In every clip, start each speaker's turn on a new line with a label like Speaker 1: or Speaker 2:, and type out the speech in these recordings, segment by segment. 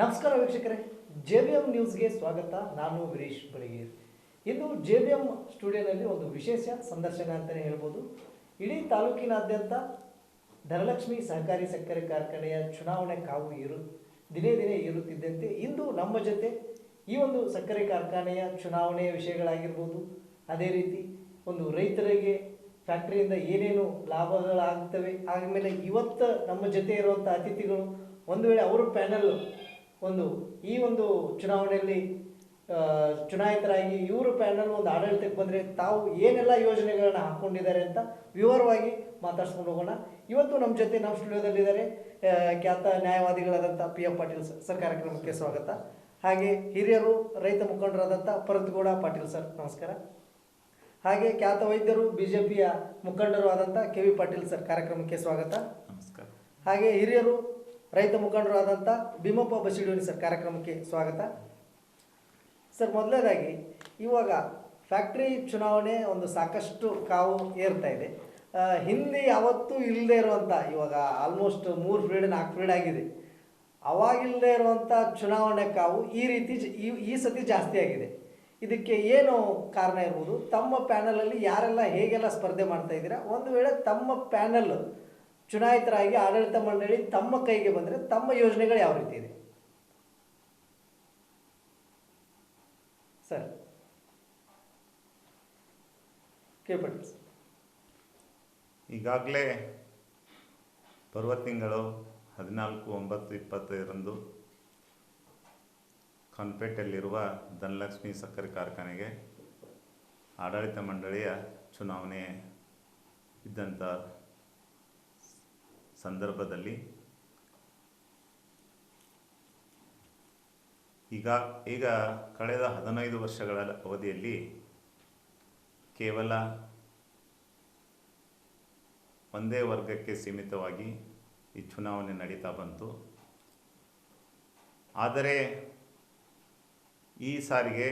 Speaker 1: ನಮಸ್ಕಾರ ವೀಕ್ಷಕರೇ J B M ನ್ಯೂಸ್ಗೆ ಸ್ವಾಗತ. ನಾನು ವಿರೀಶ್ ಬಳಿಗೇರ್ ಇಂದು ಜೆ ಬಿ ಎಂ ಸ್ಟುಡಿಯೋನಲ್ಲಿ ಒಂದು ವಿಶೇಷ ಸಂದರ್ಶನ ಅಂತಲೇ ಹೇಳ್ಬೋದು. ಇಡೀ ತಾಲೂಕಿನಾದ್ಯಂತ ಧನಲಕ್ಷ್ಮಿ ಸಹಕಾರಿ ಸಕ್ಕರೆ ಕಾರ್ಖಾನೆಯ ಚುನಾವಣೆ ಕಾವು ಇರು, ದಿನೇ ದಿನೇ ಏರುತ್ತಿದ್ದಂತೆ ಇಂದು ನಮ್ಮ ಜೊತೆ ಈ ಒಂದು ಸಕ್ಕರೆ ಕಾರ್ಖಾನೆಯ ಚುನಾವಣೆಯ ವಿಷಯಗಳಾಗಿರ್ಬೋದು. ಅದೇ ರೀತಿ ಒಂದು ರೈತರಿಗೆ ಫ್ಯಾಕ್ಟರಿಯಿಂದ ಏನೇನು ಲಾಭಗಳಾಗ್ತವೆ ಆಮೇಲೆ ಇವತ್ತು ನಮ್ಮ ಜೊತೆ ಇರುವಂಥ ಅತಿಥಿಗಳು ಒಂದು ವೇಳೆ ಅವರ ಪ್ಯಾನಲ್ ಒಂದು ಈ ಒಂದು ಚುನಾವಣೆಯಲ್ಲಿ ಚುನಾಯಿತರಾಗಿ ಇವರು ಪ್ಯಾನಲ್ ಒಂದು ಆಡಳಿತಕ್ಕೆ ಬಂದರೆ ತಾವು ಏನೆಲ್ಲ ಯೋಜನೆಗಳನ್ನ ಹಾಕ್ಕೊಂಡಿದ್ದಾರೆ ಅಂತ ವಿವರವಾಗಿ ಮಾತಾಡ್ಸ್ಕೊಂಡು ಹೋಗೋಣ. ಇವತ್ತು ನಮ್ಮ ಜೊತೆ ನಮ್ಮ ಸ್ಟುಡಿಯೋದಲ್ಲಿದ್ದಾರೆ ಖ್ಯಾತ ನ್ಯಾಯವಾದಿಗಳಾದಂಥ P F Patil sir sir ಕಾರ್ಯಕ್ರಮಕ್ಕೆ ಸ್ವಾಗತ. ಹಾಗೆ ಹಿರಿಯರು ರೈತ ಮುಖಂಡರಾದಂಥ ಪರತ್ಗೌಡ ಪಾಟೀಲ್ ಸರ್ ನಮಸ್ಕಾರ. ಹಾಗೆ ಖ್ಯಾತ ವೈದ್ಯರು ಬಿ ಜೆ ಪಿಯ ಮುಖಂಡರು ಆದಂಥ ಕೆ ವಿ ಪಾಟೀಲ್ ಸರ್ ಕಾರ್ಯಕ್ರಮಕ್ಕೆ ಸ್ವಾಗತ.
Speaker 2: ನಮಸ್ಕಾರ.
Speaker 1: ಹಾಗೆ ಹಿರಿಯರು ರೈತ ಮುಖಂಡರು ಆದಂಥ ಭೀಮಪ್ಪ ಬಸಿಡೋನಿ ಸರ್ ಕಾರ್ಯಕ್ರಮಕ್ಕೆ ಸ್ವಾಗತ. ಸರ್, ಮೊದಲನೇದಾಗಿ ಇವಾಗ ಫ್ಯಾಕ್ಟ್ರಿ ಚುನಾವಣೆ ಒಂದು ಸಾಕಷ್ಟು ಕಾವು ಏರ್ತಾ ಇದೆ. ಹಿಂದೆ ಯಾವತ್ತೂ ಇಲ್ಲದೆ ಇರುವಂಥ ಇವಾಗ ಆಲ್ಮೋಸ್ಟ್ ಮೂರು ಫ್ರೀಡ್ ನಾಲ್ಕು ಫ್ರೀಡ್ ಆಗಿದೆ. ಅವಾಗಿಲ್ಲದೆ ಇರುವಂಥ ಚುನಾವಣೆ ಕಾವು ಈ ರೀತಿ ಈ ಸತಿ ಜಾಸ್ತಿ ಆಗಿದೆ. ಇದಕ್ಕೆ ಏನು ಕಾರಣ ಇರ್ಬೋದು? ತಮ್ಮ ಪ್ಯಾನಲಲ್ಲಿ ಯಾರೆಲ್ಲ ಹೇಗೆಲ್ಲ ಸ್ಪರ್ಧೆ ಮಾಡ್ತಾ ಇದ್ದೀರಾ? ಒಂದು ವೇಳೆ ತಮ್ಮ ಪ್ಯಾನಲ್ ಚುನಾಯಿತರಾಗಿ ಆಡಳಿತ ಮಂಡಳಿ ತಮ್ಮ ಕೈಗೆ ಬಂದರೆ ತಮ್ಮ ಯೋಜನೆಗಳು ಯಾವ ರೀತಿ ಇದೆ? ಸರ್. ಸರ್
Speaker 2: ಈಗಾಗಲೇ ಬರುವ ತಿಂಗಳು ಹದಿನಾಲ್ಕು ಒಂಬತ್ತು ಇಪ್ಪತ್ತೈದರಂದು ಕಾನ್ಪೇಟೆಯಲ್ಲಿರುವ ಧನಲಕ್ಷ್ಮಿ ಸಕ್ಕರೆ ಕಾರ್ಖಾನೆಗೆ ಆಡಳಿತ ಮಂಡಳಿಯ ಚುನಾವಣೆ ಇದ್ದಂಥ ಸಂದರ್ಭದಲ್ಲಿ ಈಗ ಈಗ ಕಳೆದ ಹದಿನೈದು ವರ್ಷಗಳ ಅವಧಿಯಲ್ಲಿ ಕೇವಲ ಒಂದೇ ವರ್ಗಕ್ಕೆ ಸೀಮಿತವಾಗಿ ಈ ಚುನಾವಣೆ ನಡೀತಾ ಬಂತು. ಆದರೆ ಈ ಸಾರಿಗೆ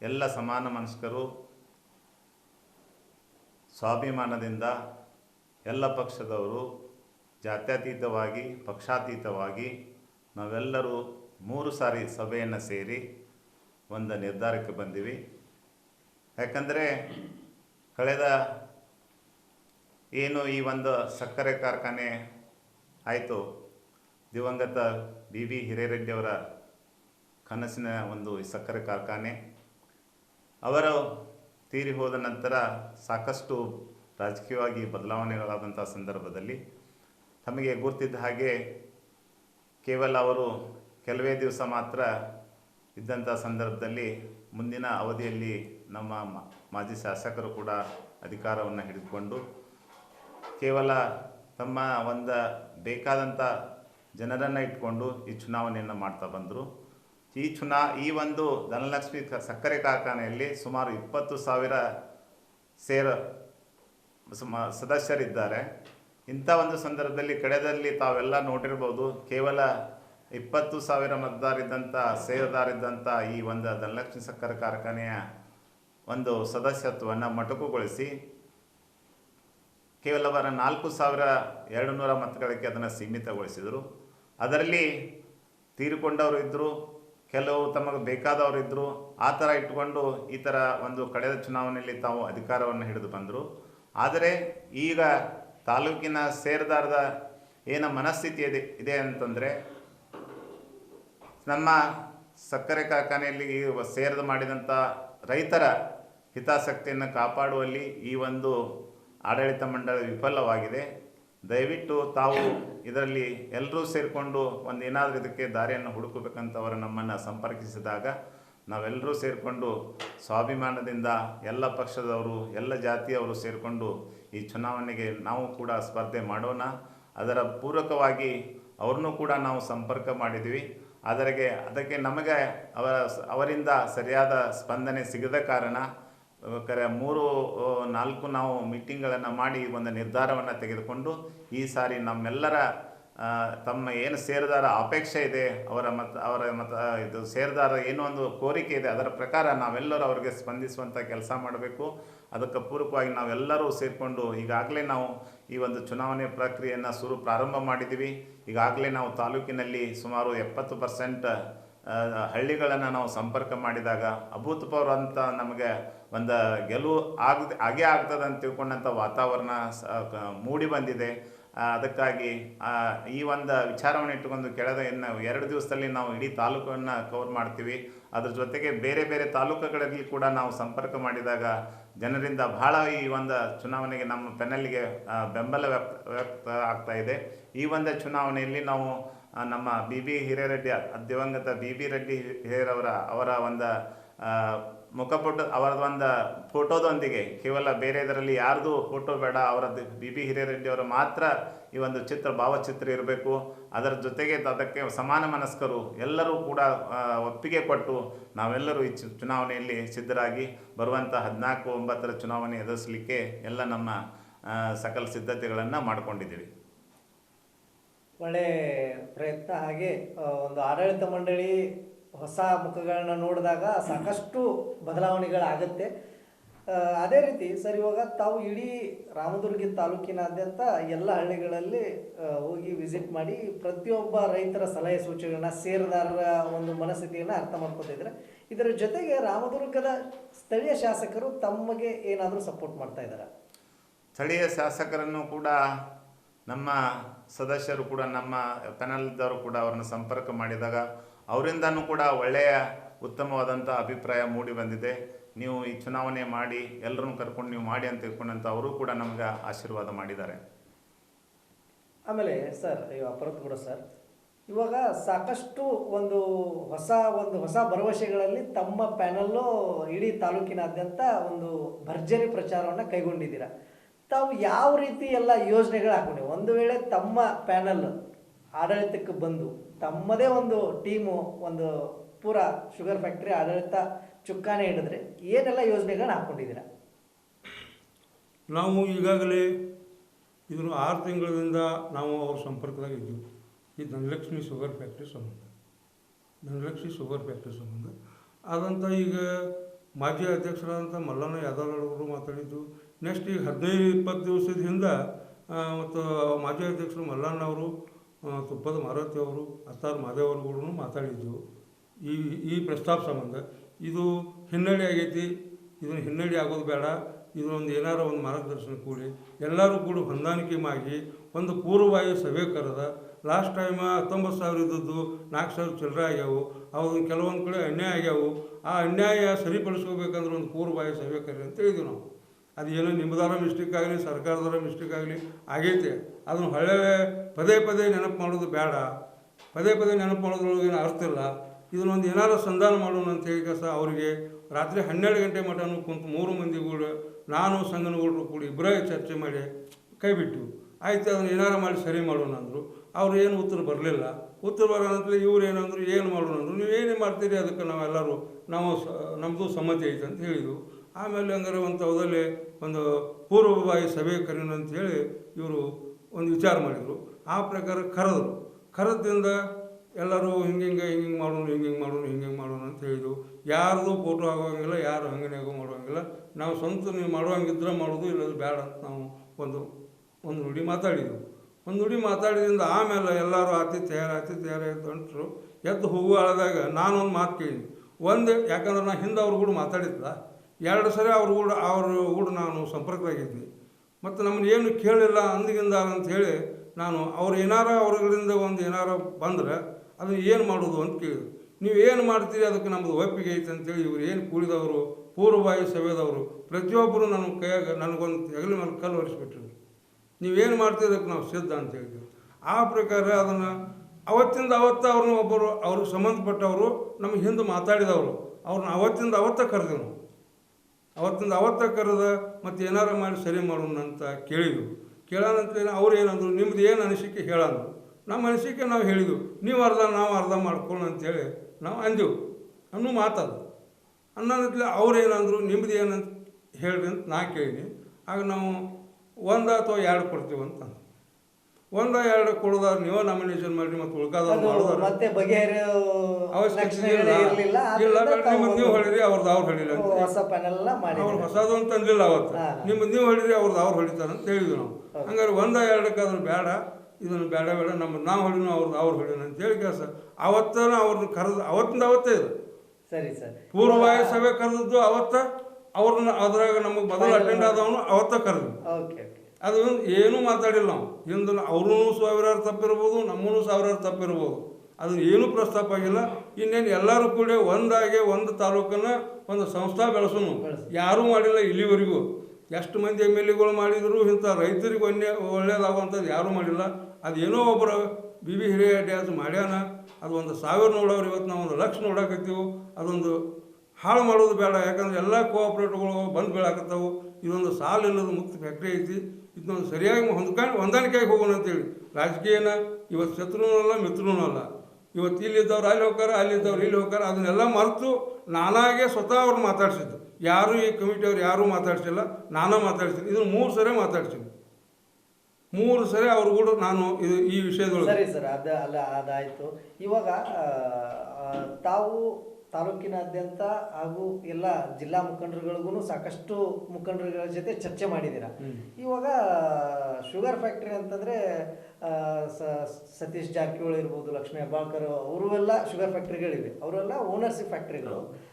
Speaker 2: ಎಲ್ಲ ಸಮಾನ ಮನಸ್ಕರು ಸ್ವಾಭಿಮಾನದಿಂದ ಎಲ್ಲ ಪಕ್ಷದವರು ಜಾತ್ಯತೀತವಾಗಿ, ಪಕ್ಷಾತೀತವಾಗಿ ನಾವೆಲ್ಲರೂ ಮೂರು ಸಾರಿ ಸಭೆಯನ್ನು ಸೇರಿ ಒಂದು ನಿರ್ಧಾರಕ್ಕೆ ಬಂದಿವಿ. ಯಾಕಂದರೆ ಕಳೆದ ಏನು ಈ ಒಂದು ಸಕ್ಕರೆ ಕಾರ್ಖಾನೆ ಆಯಿತು, ದಿವಂಗತ ಬಿ ವಿ ಹಿರೇರೆಡ್ಡಿಯವರ ಕನಸಿನ ಒಂದು ಸಕ್ಕರೆ ಕಾರ್ಖಾನೆ. ಅವರು ತೀರಿ ಹೋದ ನಂತರ ಸಾಕಷ್ಟು ರಾಜಕೀಯವಾಗಿ ಬದಲಾವಣೆಗಳಾದಂಥ ಸಂದರ್ಭದಲ್ಲಿ ತಮಗೆ ಗುರ್ತಿದ್ದ ಹಾಗೆ ಕೇವಲ ಅವರು ಕೆಲವೇ ದಿವಸ ಮಾತ್ರ ಇದ್ದಂಥ ಸಂದರ್ಭದಲ್ಲಿ ಮುಂದಿನ ಅವಧಿಯಲ್ಲಿ ನಮ್ಮ ಮಾಜಿ ಶಾಸಕರು ಕೂಡ ಅಧಿಕಾರವನ್ನು ಹಿಡಿದುಕೊಂಡು ಕೇವಲ ತಮ್ಮ ಒಂದು ಬೇಕಾದಂಥ ಜನರನ್ನು ಇಟ್ಕೊಂಡು ಈ ಚುನಾವಣೆಯನ್ನು ಮಾಡ್ತಾ ಬಂದರು. ಈ ಚುನಾ, ಈ ಒಂದು ಧನಲಕ್ಷ್ಮಿ ಸಕ್ಕರೆ ಕಾರ್ಖಾನೆಯಲ್ಲಿ ಸುಮಾರು ಇಪ್ಪತ್ತು ಸಾವಿರ ಸೇರ ಸದಸ್ಯರಿದ್ದಾರೆ. ಇಂಥ ಒಂದು ಸಂದರ್ಭದಲ್ಲಿ ಕಡೆದಲ್ಲಿ ತಾವೆಲ್ಲ ನೋಡಿರ್ಬೋದು, ಕೇವಲ ಇಪ್ಪತ್ತು ಸಾವಿರ ಮತದಾರಿದ್ದಂಥ ಷೇರುದಾರಿದ್ದಂಥ ಈ ಒಂದು ಧನಲಕ್ಷ್ಮಿ ಸಕ್ಕರೆ ಕಾರ್ಖಾನೆಯ ಒಂದು ಸದಸ್ಯತ್ವವನ್ನು ಮೊಟಕುಗೊಳಿಸಿ, ಕೇವಲ ನಾಲ್ಕು ಸಾವಿರ ಎರಡು ನೂರ ಮತಗಳಿಗೆ ಅದನ್ನು ಸೀಮಿತಗೊಳಿಸಿದರು. ಅದರಲ್ಲಿ ತೀರಿಕೊಂಡವರು ಇದ್ದರು, ಕೆಲವು ತಮಗೆ ಬೇಕಾದವರು ಇದ್ದರು. ಆ ಥರ ಇಟ್ಟುಕೊಂಡು ಈ ಥರ ಒಂದು ಕಳೆದ ಚುನಾವಣೆಯಲ್ಲಿ ತಾವು ಅಧಿಕಾರವನ್ನು ಹಿಡಿದು ಬಂದರು. ಆದರೆ ಈಗ ತಾಲೂಕಿನ ಸೇರ್ದಾರದ ಏನು ಮನಸ್ಥಿತಿ ಇದೆ ಇದೆ ಅಂತಂದರೆ ನಮ್ಮ ಸಕ್ಕರೆ ಕಾರ್ಖಾನೆಯಲ್ಲಿ ಸೇರಿದ ಮಾಡಿದಂಥ ರೈತರ ಹಿತಾಸಕ್ತಿಯನ್ನು ಕಾಪಾಡುವಲ್ಲಿ ಈ ಒಂದು ಆಡಳಿತ ಮಂಡಳಿ ವಿಫಲವಾಗಿದೆ. ದಯವಿಟ್ಟು ತಾವು ಇದರಲ್ಲಿ ಎಲ್ಲರೂ ಸೇರಿಕೊಂಡು ಒಂದು ಏನಾದರೂ ಇದಕ್ಕೆ ದಾರಿಯನ್ನು ಹುಡುಕಬೇಕಂತ ಅವರು ನಮ್ಮನ್ನು ಸಂಪರ್ಕಿಸಿದಾಗ ನಾವೆಲ್ಲರೂ ಸೇರಿಕೊಂಡು ಸ್ವಾಭಿಮಾನದಿಂದ ಎಲ್ಲ ಪಕ್ಷದವರು, ಎಲ್ಲ ಜಾತಿಯವರು ಸೇರಿಕೊಂಡು ಈ ಚುನಾವಣೆಗೆ ನಾವು ಕೂಡ ಸ್ಪರ್ಧೆ ಮಾಡೋಣ. ಅದರ ಪೂರಕವಾಗಿ ಅವ್ರನ್ನೂ ಕೂಡ ನಾವು ಸಂಪರ್ಕ ಮಾಡಿದ್ವಿ ಅದರಿಗೆ ಅದಕ್ಕೆ ನಮಗೆ ಅವರ ಅವರಿಂದ ಸರಿಯಾದ ಸ್ಪಂದನೆ ಸಿಗದ ಕಾರಣ ಕರೆ ಮೂರು ನಾಲ್ಕು ನಾವು ಮೀಟಿಂಗ್ಗಳನ್ನು ಮಾಡಿ ಒಂದು ನಿರ್ಧಾರವನ್ನು ತೆಗೆದುಕೊಂಡು ಈ ಸಾರಿ ನಮ್ಮೆಲ್ಲರ ತಮ್ಮ ಏನು ಸೇರಿದಾರ ಅಪೇಕ್ಷೆ ಇದೆ, ಅವರ ಮತ ಅವರ ಮತ ಇದು ಸೇರಿದಾರ ಏನೋ ಒಂದು ಕೋರಿಕೆ ಇದೆ, ಅದರ ಪ್ರಕಾರ ನಾವೆಲ್ಲರೂ ಅವರಿಗೆ ಸ್ಪಂದಿಸುವಂಥ ಕೆಲಸ ಮಾಡಬೇಕು. ಅದಕ್ಕೆ ಪೂರಕವಾಗಿ ನಾವೆಲ್ಲರೂ ಸೇರಿಕೊಂಡು ಈಗಾಗಲೇ ನಾವು ಈ ಒಂದು ಚುನಾವಣೆ ಪ್ರಕ್ರಿಯೆಯನ್ನು ಶುರು ಪ್ರಾರಂಭ ಮಾಡಿದ್ದೀವಿ. ಈಗಾಗಲೇ ನಾವು ತಾಲೂಕಿನಲ್ಲಿ ಸುಮಾರು ಎಪ್ಪತ್ತು ಪರ್ಸೆಂಟ್ ಹಳ್ಳಿಗಳನ್ನು ನಾವು ಸಂಪರ್ಕ ಮಾಡಿದಾಗ ಅಭೂತಪೂರ್ವ ಅಂತ ನಮಗೆ ಒಂದು ಗೆಲುವು ಆಗದೆ ಆಗೇ ಆಗ್ತದೆ ಅಂತ ತಿಳ್ಕೊಂಡಂಥ ವಾತಾವರಣ ಮೂಡಿ ಬಂದಿದೆ. ಅದಕ್ಕಾಗಿ ಈ ಒಂದು ವಿಚಾರವನ್ನು ಇಟ್ಟುಕೊಂಡು ಕೆಳದ ಇನ್ನು ಎರಡು ದಿವಸದಲ್ಲಿ ನಾವು ಇಡೀ ತಾಲೂಕನ್ನು ಕವರ್ ಮಾಡ್ತೀವಿ. ಅದ್ರ ಜೊತೆಗೆ ಬೇರೆ ಬೇರೆ ತಾಲೂಕುಗಳಲ್ಲಿ ಕೂಡ ನಾವು ಸಂಪರ್ಕ ಮಾಡಿದಾಗ ಜನರಿಂದ ಬಹಳ ಈ ಒಂದು ಚುನಾವಣೆಗೆ ನಮ್ಮ ಪೆನಲ್ಗೆ ಬೆಂಬಲ ವ್ಯಕ್ತ ವ್ಯಕ್ತ ಆಗ್ತಾ ಇದೆ. ಈ ಒಂದು ಚುನಾವಣೆಯಲ್ಲಿ ನಾವು ನಮ್ಮ ಬಿ ಬಿ ಹಿರೇರೆಡ್ಡಿ, ದಿವಂಗತ ಬಿ ಬಿ ರೆಡ್ಡಿ ಹಿರೇರವರ, ಅವರ ಒಂದು ಮುಖಪುಟ ಅವರ ಒಂದು ಫೋಟೋದೊಂದಿಗೆ, ಕೇವಲ ಬೇರೆ ಇದರಲ್ಲಿ ಯಾರ್ದು ಫೋಟೋ ಬೇಡ, ಅವರದ್ದು ಬಿ ಬಿ ಹಿರಿಯರೆಡ್ಡಿಯವರು ಮಾತ್ರ ಈ ಒಂದು ಚಿತ್ರ, ಭಾವಚಿತ್ರ ಇರಬೇಕು. ಅದರ ಜೊತೆಗೆ ಅದಕ್ಕೆ ಸಮಾನ ಮನಸ್ಕರು ಎಲ್ಲರೂ ಕೂಡ ಒಪ್ಪಿಗೆ ಕೊಟ್ಟು ನಾವೆಲ್ಲರೂ ಈ ಚುನಾವಣೆಯಲ್ಲಿ ಸಿದ್ಧರಾಗಿ ಬರುವಂಥ ಹದಿನಾಲ್ಕು, ಒಂಬತ್ತರ ಚುನಾವಣೆ ಎದುರಿಸಲಿಕ್ಕೆ ಎಲ್ಲ ನಮ್ಮ ಸಕಲ ಸಿದ್ಧತೆಗಳನ್ನು ಮಾಡಿಕೊಂಡಿದ್ದೀವಿ.
Speaker 1: ಒಳ್ಳೆ ಪ್ರಯತ್ನ ಹಾಗೆ ಒಂದು ಆಡಳಿತ ಮಂಡಳಿ ಹೊಸ ಮುಖಗಳನ್ನ ನೋಡಿದಾಗ ಸಾಕಷ್ಟು ಬದಲಾವಣೆಗಳಾಗತ್ತೆ. ಅದೇ ರೀತಿ ಸರ್, ಇವಾಗ ತಾವು ಇಡೀ ರಾಮದುರ್ಗ ತಾಲೂಕಿನಾದ್ಯಂತ ಎಲ್ಲ ಹಳ್ಳಿಗಳಲ್ಲಿ ಹೋಗಿ ವಿಸಿಟ್ ಮಾಡಿ ಪ್ರತಿಯೊಬ್ಬ ರೈತರ ಸಲಹೆ ಸೂಚನೆಗಳನ್ನ ಸೇರದಾರರ ಒಂದು ಮನಸ್ಥಿತಿಯನ್ನು ಅರ್ಥ ಮಾಡ್ಕೊತಿದ್ರೆ ಇದರ ಜೊತೆಗೆ ರಾಮದುರ್ಗದ ಸ್ಥಳೀಯ ಶಾಸಕರು ತಮಗೆ ಏನಾದರೂ ಸಪೋರ್ಟ್ ಮಾಡ್ತಾ ಇದ್ದಾರೆ?
Speaker 2: ಸ್ಥಳೀಯ ಶಾಸಕರನ್ನು ಕೂಡ ನಮ್ಮ ಸದಸ್ಯರು ಕೂಡ ನಮ್ಮ ಪ್ಯಾನಲ್ದವರು ಕೂಡ ಅವ್ರನ್ನ ಸಂಪರ್ಕ ಮಾಡಿದಾಗ ಅವರಿಂದನೂ ಕೂಡ ಒಳ್ಳೆಯ ಉತ್ತಮವಾದಂಥ ಅಭಿಪ್ರಾಯ ಮೂಡಿ ಬಂದಿದೆ. ನೀವು ಈ ಚುನಾವಣೆ ಮಾಡಿ, ಎಲ್ಲರನ್ನು ಕರ್ಕೊಂಡು ನೀವು ಮಾಡಿ ಅಂತ ತಿಳ್ಕೊಂಡಂತ ಅವರು ಕೂಡ ನಮ್ಗೆ ಆಶೀರ್ವಾದ ಮಾಡಿದ್ದಾರೆ.
Speaker 1: ಆಮೇಲೆ ಸರ್ ಇವಾಗ ಪರತ್ ಕೂಡ ಸರ್, ಇವಾಗ ಸಾಕಷ್ಟು ಒಂದು ಹೊಸ ಒಂದು ಹೊಸ ಭರವಸೆಗಳಲ್ಲಿ ತಮ್ಮ ಪ್ಯಾನಲ್ಲು ಇಡೀ ತಾಲೂಕಿನಾದ್ಯಂತ ಒಂದು ಭರ್ಜರಿ ಪ್ರಚಾರವನ್ನು ಕೈಗೊಂಡಿದ್ದೀರಾ? ತಾವು ಯಾವ ರೀತಿ ಎಲ್ಲ ಯೋಜನೆಗಳು ಹಾಕೊಂಡೆ ಒಂದು ವೇಳೆ ತಮ್ಮ ಪ್ಯಾನಲ್ ಆಡಳಿತಕ್ಕೆ ಬಂದು ತಮ್ಮದೇ ಒಂದು ಟೀಮು, ಒಂದು ಪೂರ ಶುಗರ್ ಫ್ಯಾಕ್ಟ್ರಿ ಆಡಳಿತ ಚುಕ್ಕಾನೆ ಹಿಡಿದ್ರೆ ಏನೆಲ್ಲ ಯೋಜನೆಗಳನ್ನ ಹಾಕೊಂಡಿದ್ದೀರಾ
Speaker 3: ನಾವು ಈಗಾಗಲೇ ಇದನ್ನು ಆರು ತಿಂಗಳಿಂದ ನಾವು ಅವ್ರ ಸಂಪರ್ಕದಾಗ ಇದ್ದೀವಿ. ಈ ಧನಲಕ್ಷ್ಮಿ ಶುಗರ್ ಫ್ಯಾಕ್ಟ್ರಿ ಸಂಬಂಧ. ಧನಲಕ್ಷ್ಮಿ ಶುಗರ್ ಫ್ಯಾಕ್ಟ್ರಿ ಸಂಬಂಧ. ಅದಂತ ಈಗ ಮಾಜಿ ಅಧ್ಯಕ್ಷರಾದಂಥ ಮಲ್ಲಣ್ಣ ಯಾದವ್ ಅವರು ಮಾತಾಡಿದ್ದು, ನೆಕ್ಸ್ಟ್ ಈಗ ಹದಿನೈದು ಇಪ್ಪತ್ತು ದಿವಸದ ಹಿಂದೆ ಮತ್ತು ಮಾಜಿ ಅಧ್ಯಕ್ಷರು ಮಲ್ಲಣ್ಣ ಅವರು ತುಪ್ಪದ ಮಾರುತಿ ಅವರು ಅತ್ತಾರ್ ಮಾದೇವ್ ಅವರು ಕೂಡ ಮಾತಾಡಿದ್ದು. ಈ ಈ ಪ್ರಸ್ತಾಪ ಸಂಬಂಧ. ಇದು ಹಿನ್ನಡೆ ಆಗೈತಿ. ಇದನ್ನು ಹಿನ್ನಡೆ ಆಗೋದು ಬೇಡ. ಇದೊಂದು ಏನಾರ ಒಂದು ಮಾರ್ಗದರ್ಶನ ಕೂಡಿ. ಎಲ್ಲರೂ ಕೂಡ ಹೊಂದಾಣಿಕೆ ಮಾಡಿ ಒಂದು ಪೂರ್ವವಾಯು ಸಭೆ ಕರೆದ. ಲಾಸ್ಟ್ ಟೈಮ್ ಹತ್ತೊಂಬತ್ತು ಸಾವಿರ ಇದ್ದದ್ದು ನಾಲ್ಕು ಸಾವಿರ ಚಿಲ್ಲರೆ ಆಗ್ಯಾವು. ಅವು ಕೆಲವೊಂದು ಕಡೆ ಅನ್ಯಾಯ ಆಗ್ಯಾವು. ಆ ಅನ್ಯಾಯ ಸರಿಪಡಿಸ್ಕೋಬೇಕಂದ್ರೆ ಒಂದು ಪೂರ್ವವಾಯು ಸಭೆ ಕರೆ ಅಂತ ಹೇಳಿದ್ವಿ ನಾವು. ಅದು ಏನೋ ನಿಮ್ಮದಾರ ಮಿಸ್ಟೇಕ್ ಆಗಲಿ, ಸರ್ಕಾರದವರ ಮಿಸ್ಟೇಕ್ ಆಗಲಿ, ಆಗೈತೆ. ಅದನ್ನು ಹೊಳ್ಳೆ ಪದೇ ಪದೇ ನೆನಪು ಮಾಡೋದು ಬೇಡ. ಪದೇ ಪದೇ ನೆನಪು ಮಾಡೋದ್ರೊಳಗೇನು ಅರ್ಥ ಇಲ್ಲ. ಇದನ್ನೊಂದು ಏನಾರು ಸಂಧಾನ ಮಾಡೋಣ ಅಂತ ಹೇಳಿ ಕಸ ಅವರಿಗೆ ರಾತ್ರಿ ಹನ್ನೆರಡು ಗಂಟೆ ಮಟನು ಕುಂತು ಮೂರು ಮಂದಿ ಕೂಡ, ನಾನು ಸಂಗನಗೌಡರು ಕೂಡಿ ಇಬ್ಬರೇ ಚರ್ಚೆ ಮಾಡಿ ಕೈ ಬಿಟ್ಟು, ಆಯ್ತು, ಅದನ್ನು ಏನಾರು ಮಾಡಿ ಸರಿ ಮಾಡೋಣ ಅಂದರು. ಅವ್ರು ಏನು ಉತ್ತರ ಬರಲಿಲ್ಲ. ಉತ್ತರ ಬರೋಣಂತಲೇ ಇವ್ರು ಏನಂದ್ರು, ಏನು ಮಾಡೋಣ ಅಂದರು. ನೀವು ಏನೇ ಮಾಡ್ತೀರಿ ಅದಕ್ಕೆ ನಾವೆಲ್ಲರೂ ನಾವು ಸ ನಮ್ಮದು ಸಮ್ಮತಿ ಐತೆ ಅಂತ ಹೇಳಿದರು. ಆಮೇಲೆ ಹಂಗಾರೆ ಒಂದು ಅವದಲ್ಲಿ ಒಂದು ಪೂರ್ವಭಾವಿ ಸಭೆ ಕರೆಯೋಣ ಅಂತ ಹೇಳಿ ಇವರು ಒಂದು ವಿಚಾರ ಮಾಡಿದರು. ಆ ಪ್ರಕಾರ ಕರೆದ್ರು ಕರೆದಿಂದ ಎಲ್ಲರೂ ಹಿಂಗೆ ಹಿಂಗೆ ಹಿಂಗೆ ಮಾಡೋಣ, ಹಿಂಗೆ ಹಿಂಗೆ ಮಾಡೋಣ, ಹಿಂಗೆ ಹಿಂಗೆ ಮಾಡೋಣ ಅಂತ ಹೇಳಿದ್ರು. ಯಾರ್ದು ಫೋಟೋ ಆಗೋಂಗಿಲ್ಲ, ಯಾರು ಹಂಗೆ ಆಗೋ ಮಾಡೋಂಗಿಲ್ಲ. ನಾವು ಸ್ವಂತ ನೀವು ಮಾಡುವಂಗಿದ್ರೆ ಮಾಡೋದು ಇಲ್ಲದ್ರೆ ಬೇಡ ಅಂತ ನಾವು ಒಂದು ಒಂದು ನುಡಿ ಮಾತಾಡಿದ್ವು. ಒಂದು ನುಡಿ ಮಾತಾಡಿದಿಂದ ಆಮೇಲೆ ಎಲ್ಲರೂ ಆತಿಥ್ಯ ಆತಿಥ್ಯ ಅಂತರು ಎದ್ದು ಹೋಗು ಆಳದಾಗ ನಾನೊಂದು ಮಾತು ಕೇಳಿದ್ವಿ. ಒಂದು, ಯಾಕಂದ್ರೆ ನಾನು ಹಿಂದೆ ಅವ್ರ ಕೂಡ ಮಾತಾಡಿದ್ದ ಎರಡು ಸರಿ ಅವ್ರ ಕೂಡ ಅವ್ರ ಕೂಡ ನಾನು ಸಂಪರ್ಕದಾಗಿದ್ದೆ ಮತ್ತು ನಮ್ಮನ್ನು ಏನು ಕೇಳಿಲ್ಲ ಅಂದಿಗಿಂದ ಅಂತ ಹೇಳಿ ನಾನು ಅವ್ರು ಏನಾರ ಅವ್ರಗಳಿಂದ ಒಂದು ಏನಾರ ಬಂದ್ರೆ ಅದು ಏನು ಮಾಡೋದು ಅಂತ ಕೇಳಿದ್ರು. ನೀವು ಏನು ಮಾಡ್ತೀರಿ ಅದಕ್ಕೆ ನಮ್ಮದು ಒಪ್ಪಿಗೆ ಐತೆ ಅಂತೇಳಿ ಇವ್ರು ಏನು ಕೂಡಿದವರು ಪೂರ್ವಭಾವಿ ಸಭೆದವರು ಪ್ರತಿಯೊಬ್ಬರು ನನ್ನ ಕೈಯಾಗ ನನಗೊಂದು ಹೆಗಲ ಮೇಲೆ ಕಲ್ಲು ಒರೆಸ್ಬಿಟ್ರು. ನೀವೇನು ಮಾಡ್ತೀರಿ ಅದಕ್ಕೆ ನಾವು ಸಿದ್ಧ ಅಂತ ಹೇಳಿದ್ವಿ ಆ ಪ್ರಕಾರ ಅದನ್ನು ಅವತ್ತಿಂದ ಅವತ್ತ ಅವ್ರನ್ನ ಒಬ್ಬರು ಅವ್ರಿಗೆ ಸಂಬಂಧಪಟ್ಟವರು ನಮಗೆ ಹಿಂದೆ ಮಾತಾಡಿದವರು. ಅವ್ರನ್ನ ಅವತ್ತಿಂದ ಅವತ್ತ ಕರೆದೆವು. ಅವತ್ತಿಂದ ಅವತ್ತ ಕರೆದ ಮತ್ತು ಏನಾರ ಮಾಡಿ ಸರಿ ಮಾಡೋಣ ಅಂತ ಕೇಳಿದ್ವು ಕೇಳೋಣಂತ ಅವ್ರು ಏನಂದ್ರು ನಿಮ್ಮದು ಏನು ಅನಿಸಿಕೆ ಹೇಳಂದ್ರು ನಮ್ಮ ಅನಿಸಿಕೆ ನಾವು ಹೇಳಿದ್ವು. ನೀವು ಅರ್ಧ, ನಾವು ಅರ್ಧ ಮಾಡ್ಕೊಳ್ಳೋಣ ಅಂತೇಳಿ ನಾವು ಅಂದೆವು. ಅನ್ನೋ ಮಾತದು. ಅನ್ನೋದ್ಲೆ ಅವ್ರು ಏನಂದ್ರು, ನಿಮ್ದು ಏನಂತ ಹೇಳ್ರಿ ಅಂತ ನಾ ಕೇಳಿನಿ. ಆಗ ನಾವು ಒಂದು ಅಥವಾ ಎರಡು ಕೊಡ್ತೀವಿ ಅಂತ. ಒಂದ ಎರಡು ಕೊಡೋದಾರ ನೀವೇ ನಾಮಿನೇಷನ್ ಮಾಡಿ ಮತ್ತೆ ಉಳ್ಕಾದವ್ರು ಮಾಡೋದಾರ.
Speaker 1: ಮತ್ತೆ
Speaker 3: ಅವಶ್ಯಕತೆ ಇಲ್ಲ. ಇಲ್ಲ ನೀವು ಹೊಡಿರಿ ಅವ್ರದ್ದು ಅವ್ರು ಹೊಡಿಲ್ಲ
Speaker 1: ಹೊಸ ಪ್ಯಾನೆಲ್ ಎಲ್ಲ ಮಾಡಿ
Speaker 3: ಅವ್ರು ಹೊಸದು ಅಂತ ಅಂದಿಲ್ಲ ಅವತ್ತು. ನಿಮ್ಮದು ನೀವು ಹೊಡಿರಿ ಅವ್ರದ್ದು ಅವ್ರು ಹೊಡಿತಾರೆ ಅಂತ ಹೇಳಿದ್ವಿ ನಾವು. ಹಂಗಾರೆ ಒಂದ ಎರಡಕ್ಕಾದ್ರೂ ಬೇಡ ಇದನ್ನು ಬೇಡ ಬೇಡ ನಮ್ಮ ನಾವು ಹೊಡಿನೋ ಅವ್ರದ್ದು ಅವ್ರು ಹೊಡಿನ ಅಂತ ಹೇಳಿ ಕೆಲಸ ಅವತ್ತನ ಅವ್ರನ್ನ ಕರೆದು ಅವತ್ತಿಂದ ಅವತ್ತೇ ಇದು.
Speaker 1: ಸರಿ ಸರ್.
Speaker 3: ಪೂರ್ವಭಾವಿ ಸಭೆ ಕರೆದದ್ದು ಅವತ್ತ ಅವ್ರನ್ನ ಅದ್ರಾಗ ನಮಗೆ ಬದಲು ಅಟೆಂಡ್ ಆದವನು ಅವತ್ತ ಕರೆದ್ವಿ.
Speaker 1: Okay okay.
Speaker 3: ಅದು ಏನೂ ಮಾತಾಡಿಲ್ಲ ನಾವು. ಇಂದು ಅವ್ರೂ ಸಾವಿರಾರು ತಪ್ಪಿರ್ಬೋದು ನಮ್ಮೂ ಸಾವಿರಾರು ತಪ್ಪಿರ್ಬೋದು. ಅದು ಏನೂ ಪ್ರಸ್ತಾಪ ಆಗಿಲ್ಲ. ಇನ್ನೇನು ಎಲ್ಲರೂ ಕೂಡ ಒಂದಾಗಿ ಒಂದು ತಾಲೂಕನ್ನ ಒಂದು ಸಂಸ್ಥಾ ಬೆಳೆಸೋನು
Speaker 1: ಬೆಳೆಸು.
Speaker 3: ಯಾರೂ ಮಾಡಿಲ್ಲ ಇಲ್ಲಿವರೆಗೂ. ಎಷ್ಟು ಮಂದಿ ಎಂ ಎಲ್ ಎಗಳು ಮಾಡಿದ್ರು ಇಂಥ ರೈತರಿಗೆ ಒಳ್ಳೆ ಒಳ್ಳೇದಾಗುವಂಥದ್ದು ಯಾರೂ ಮಾಡಿಲ್ಲ. ಅದೇನೋ ಒಬ್ಬರು ಬಿ ಬಿ ಹಿರಿಯ ಅದು ಮಾಡ್ಯಾನ. ಅದು ಒಂದು ಸಾವಿರ ನೋಡೋರು ಇವತ್ತು ನಾವು ಒಂದು ಲಕ್ಷ ನೋಡಕತ್ತೀವಿ. ಅದೊಂದು ಹಾಳು ಮಾಡೋದು ಬೇಡ, ಯಾಕಂದ್ರೆ ಎಲ್ಲ ಕೋಆಪ್ರೇಟಿವ್ಗಳು ಬಂದು ಬೀಳಾಕತ್ತಾವು. ಇದೊಂದು ಸಾಲ ಇಲ್ಲದ ಮುಕ್ತ ಫ್ಯಾಕ್ಟ್ರಿ ಐತಿ. ಇದನ್ನೊಂದು ಸರಿಯಾಗಿ ಹೊಂದ್ಕೊಂಡು ಹೊಂದಾಣಿಕೆಯಾಗಿ ಹೋಗೋಣ ಅಂತೇಳಿ. ರಾಜಕೀಯನ ಇವತ್ತು ಶತ್ರುನೂ ಅಲ್ಲ, ಮಿತ್ರನೂ ಅಲ್ಲ. ಇವತ್ತು ಇಲ್ಲಿದ್ದವ್ರು ಅಲ್ಲಿ ಹೋಗ್ತಾರೆ ಅಲ್ಲಿದ್ದವ್ರು ಇಲ್ಲಿ ಹೋಗ್ತಾರೆ, ಅದನ್ನೆಲ್ಲ ಮರೆತು ನಾನಾಗೆ ಸ್ವತಃ ಅವ್ರು ಮಾತಾಡ್ಸಿದ್ದು. ಯಾರು ಈ ಕಮಿಟಿಯವ್ರು ಯಾರೂ ಮಾತಾಡ್ಸಿಲ್ಲ, ನಾನೇ ಮಾತಾಡ್ಸಿದ್ದು ಇದನ್ನು ಮೂರು ಸರಿ ಮಾತಾಡ್ತೀನಿ ಮೂರು ಸರಿ ಅವ್ರು ಕೂಡ ನಾನು ಇದು ಈ ವಿಷಯದೊಳಗೆ
Speaker 1: ಸರಿ ಸರ್, ಅದ ಅಲ್ಲ, ಅದಾಯಿತು. ಇವಾಗ ತಾವು ತಾಲೂಕಿನಾದ್ಯಂತ ಹಾಗೂ ಎಲ್ಲ ಜಿಲ್ಲಾ ಮುಖಂಡರುಗಳಿಗೂ ಸಾಕಷ್ಟು ಮುಖಂಡರುಗಳ ಜೊತೆ ಚರ್ಚೆ ಮಾಡಿದ್ದೀರ. ಇವಾಗ ಶುಗರ್ ಫ್ಯಾಕ್ಟ್ರಿ ಅಂತಂದರೆ ಸ- ಸತೀಶ್ ಜಾರಕಿಹೊಳಿ ಇರ್ಬೋದು ಲಕ್ಷ್ಮೀ ಹೆಬ್ಬಾಳ್ಕರ್ ಅವರು ಎಲ್ಲ ಶುಗರ್ ಫ್ಯಾಕ್ಟ್ರಿಗಳಿವೆ. ಅವರೆಲ್ಲ ಓನರ್ಶಿಪ್ ಫ್ಯಾಕ್ಟ್ರಿಗಳು.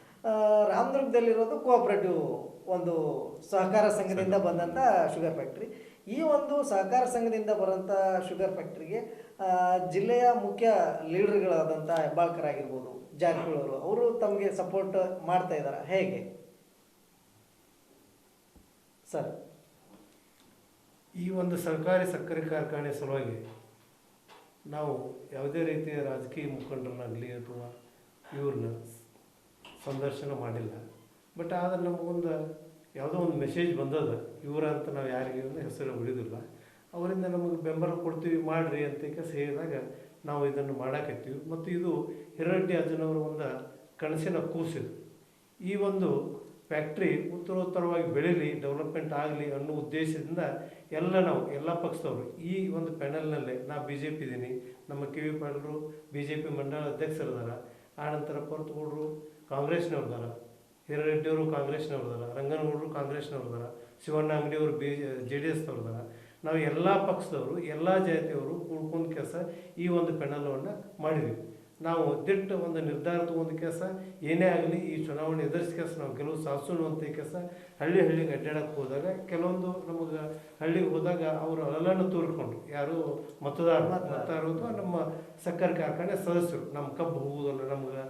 Speaker 1: ರಾಮದುರ್ಗದಲ್ಲಿರೋದು ಕೋಆಪ್ರೇಟಿವ್ ಒಂದು ಸಹಕಾರ ಸಂಘದಿಂದ ಬಂದಂಥ ಶುಗರ್ ಫ್ಯಾಕ್ಟ್ರಿ. ಈ ಒಂದು ಸಹಕಾರ ಸಂಘದಿಂದ ಬರೋಂಥ ಶುಗರ್ ಫ್ಯಾಕ್ಟ್ರಿಗೆ ಜಿಲ್ಲೆಯ ಮುಖ್ಯ ಲೀಡರ್ಗಳಾದಂಥ ಹೆಬ್ಬಾಳ್ಕರ್ ಆಗಿರ್ಬೋದು ಜಾರಕಿಹೊಳಿ ಅವರು ತಮಗೆ ಸಪೋರ್ಟ್ ಮಾಡ್ತಾ ಇದ್ದಾರೆ ಹೇಗೆ? ಸರ್
Speaker 4: ಈ ಒಂದು ಸರ್ಕಾರಿ ಸಕ್ಕರೆ ಕಾರ್ಖಾನೆ ಸಲುವಾಗಿ ನಾವು ಯಾವುದೇ ರೀತಿಯ ರಾಜಕೀಯ ಮುಖಂಡರನ್ನಾಗಲಿ ಅಥವಾ ಇವ್ರನ್ನ ಸಂದರ್ಶನ ಮಾಡಿಲ್ಲ. ಬಟ್ ಆದ್ರೆ ನಮಗೊಂದು ಯಾವುದೋ ಒಂದು ಮೆಸೇಜ್ ಬಂದದ, ಇವರ ಅಂತ ನಾವು ಯಾರಿಗೆ ಹೆಸರು ಉಳಿದಿಲ್ಲ ಅವರಿಂದ ನಮಗೆ ಬೆಂಬಲ ಕೊಡ್ತೀವಿ, ಮಾಡಿರಿ ಅಂತ ಹೇಳಿದಾಗ ನಾವು ಇದನ್ನು ಮಾಡಾಕತ್ತೀವಿ. ಮತ್ತು ಇದು ಹಿರಡ್ಡಿ ಅಜ್ಜನವರ ಒಂದು ಕನಸಿನ ಕೂಸಿದು ಈ ಒಂದು ಫ್ಯಾಕ್ಟ್ರಿ ಉತ್ತರೋತ್ತರವಾಗಿ ಬೆಳೀಲಿ ಡೆವಲಪ್ಮೆಂಟ್ ಆಗಲಿ ಅನ್ನೋ ಉದ್ದೇಶದಿಂದ ಎಲ್ಲ ನಾವು, ಎಲ್ಲ ಪಕ್ಷದವರು ಈ ಒಂದು ಪ್ಯಾನಲ್ನಲ್ಲೇ ನಾ ಬಿ ಜೆ ಪಿ ಇದ್ದೀನಿ ನಮ್ಮ ಕೆ ವಿ ಪಾಟೀಲರು ಬಿ ಜೆ ಪಿ ಮಂಡಳ ಅಧ್ಯಕ್ಷರದಾರ. ಆನಂತರ ಪರ್ತಗೌಡರು ಕಾಂಗ್ರೆಸ್ನವ್ರದಾರ. ಹಿರರೆಡ್ಡಿಯವರು ಕಾಂಗ್ರೆಸ್ನವ್ರದಾರ. ರಂಗನಗೌಡರು ಕಾಂಗ್ರೆಸ್ನವ್ರದಾರ. ಶಿವಣ್ಣ ಅಂಗಡಿಯವರು ಬಿ ಜೆ ಡಿ ಎಸ್ನವ್ರದಾರ ನಾವು ಎಲ್ಲ ಪಕ್ಷದವರು, ಎಲ್ಲ ಜಾತಿಯವರು ಕೂಡ್ಕೊಂಡು ಕೆಲಸ ಈ ಒಂದು ಪೆನಲವನ್ನು ಮಾಡಿದ್ವಿ. ನಾವು ದಿಟ್ಟ ಒಂದು ನಿರ್ಧಾರ ತಗೊಂಡು ಕೆಲಸ, ಏನೇ ಆಗಲಿ ಈ ಚುನಾವಣೆ ಎದುರಿಸಿ ಕೆಲಸ, ನಾವು ಕೆಲವು ಸಾಧಿಸೋಣ ಅಂತ ಕೆಲಸ ಹಳ್ಳಿ ಹಳ್ಳಿಗೆ ಅಡ್ಡಾಡಕ್ಕೆ ಹೋದಾಗ ಕೆಲವೊಂದು ನಮಗೆ ಹಳ್ಳಿಗೆ ಹೋದಾಗ ಅವರು ಅಲ್ಲನ್ನು ತೋರಿಕೊಂಡು ಯಾರು ಮತದಾರ ಮತದಾರರು ಅಥವಾ ನಮ್ಮ ಸಕ್ಕರೆ ಕಾರ್ಖಾನೆ ಸದಸ್ಯರು. ನಮ್ಮ ಕಬ್ಬು ಹೋಗೋದಲ್ಲ, ನಮ್ಗೆ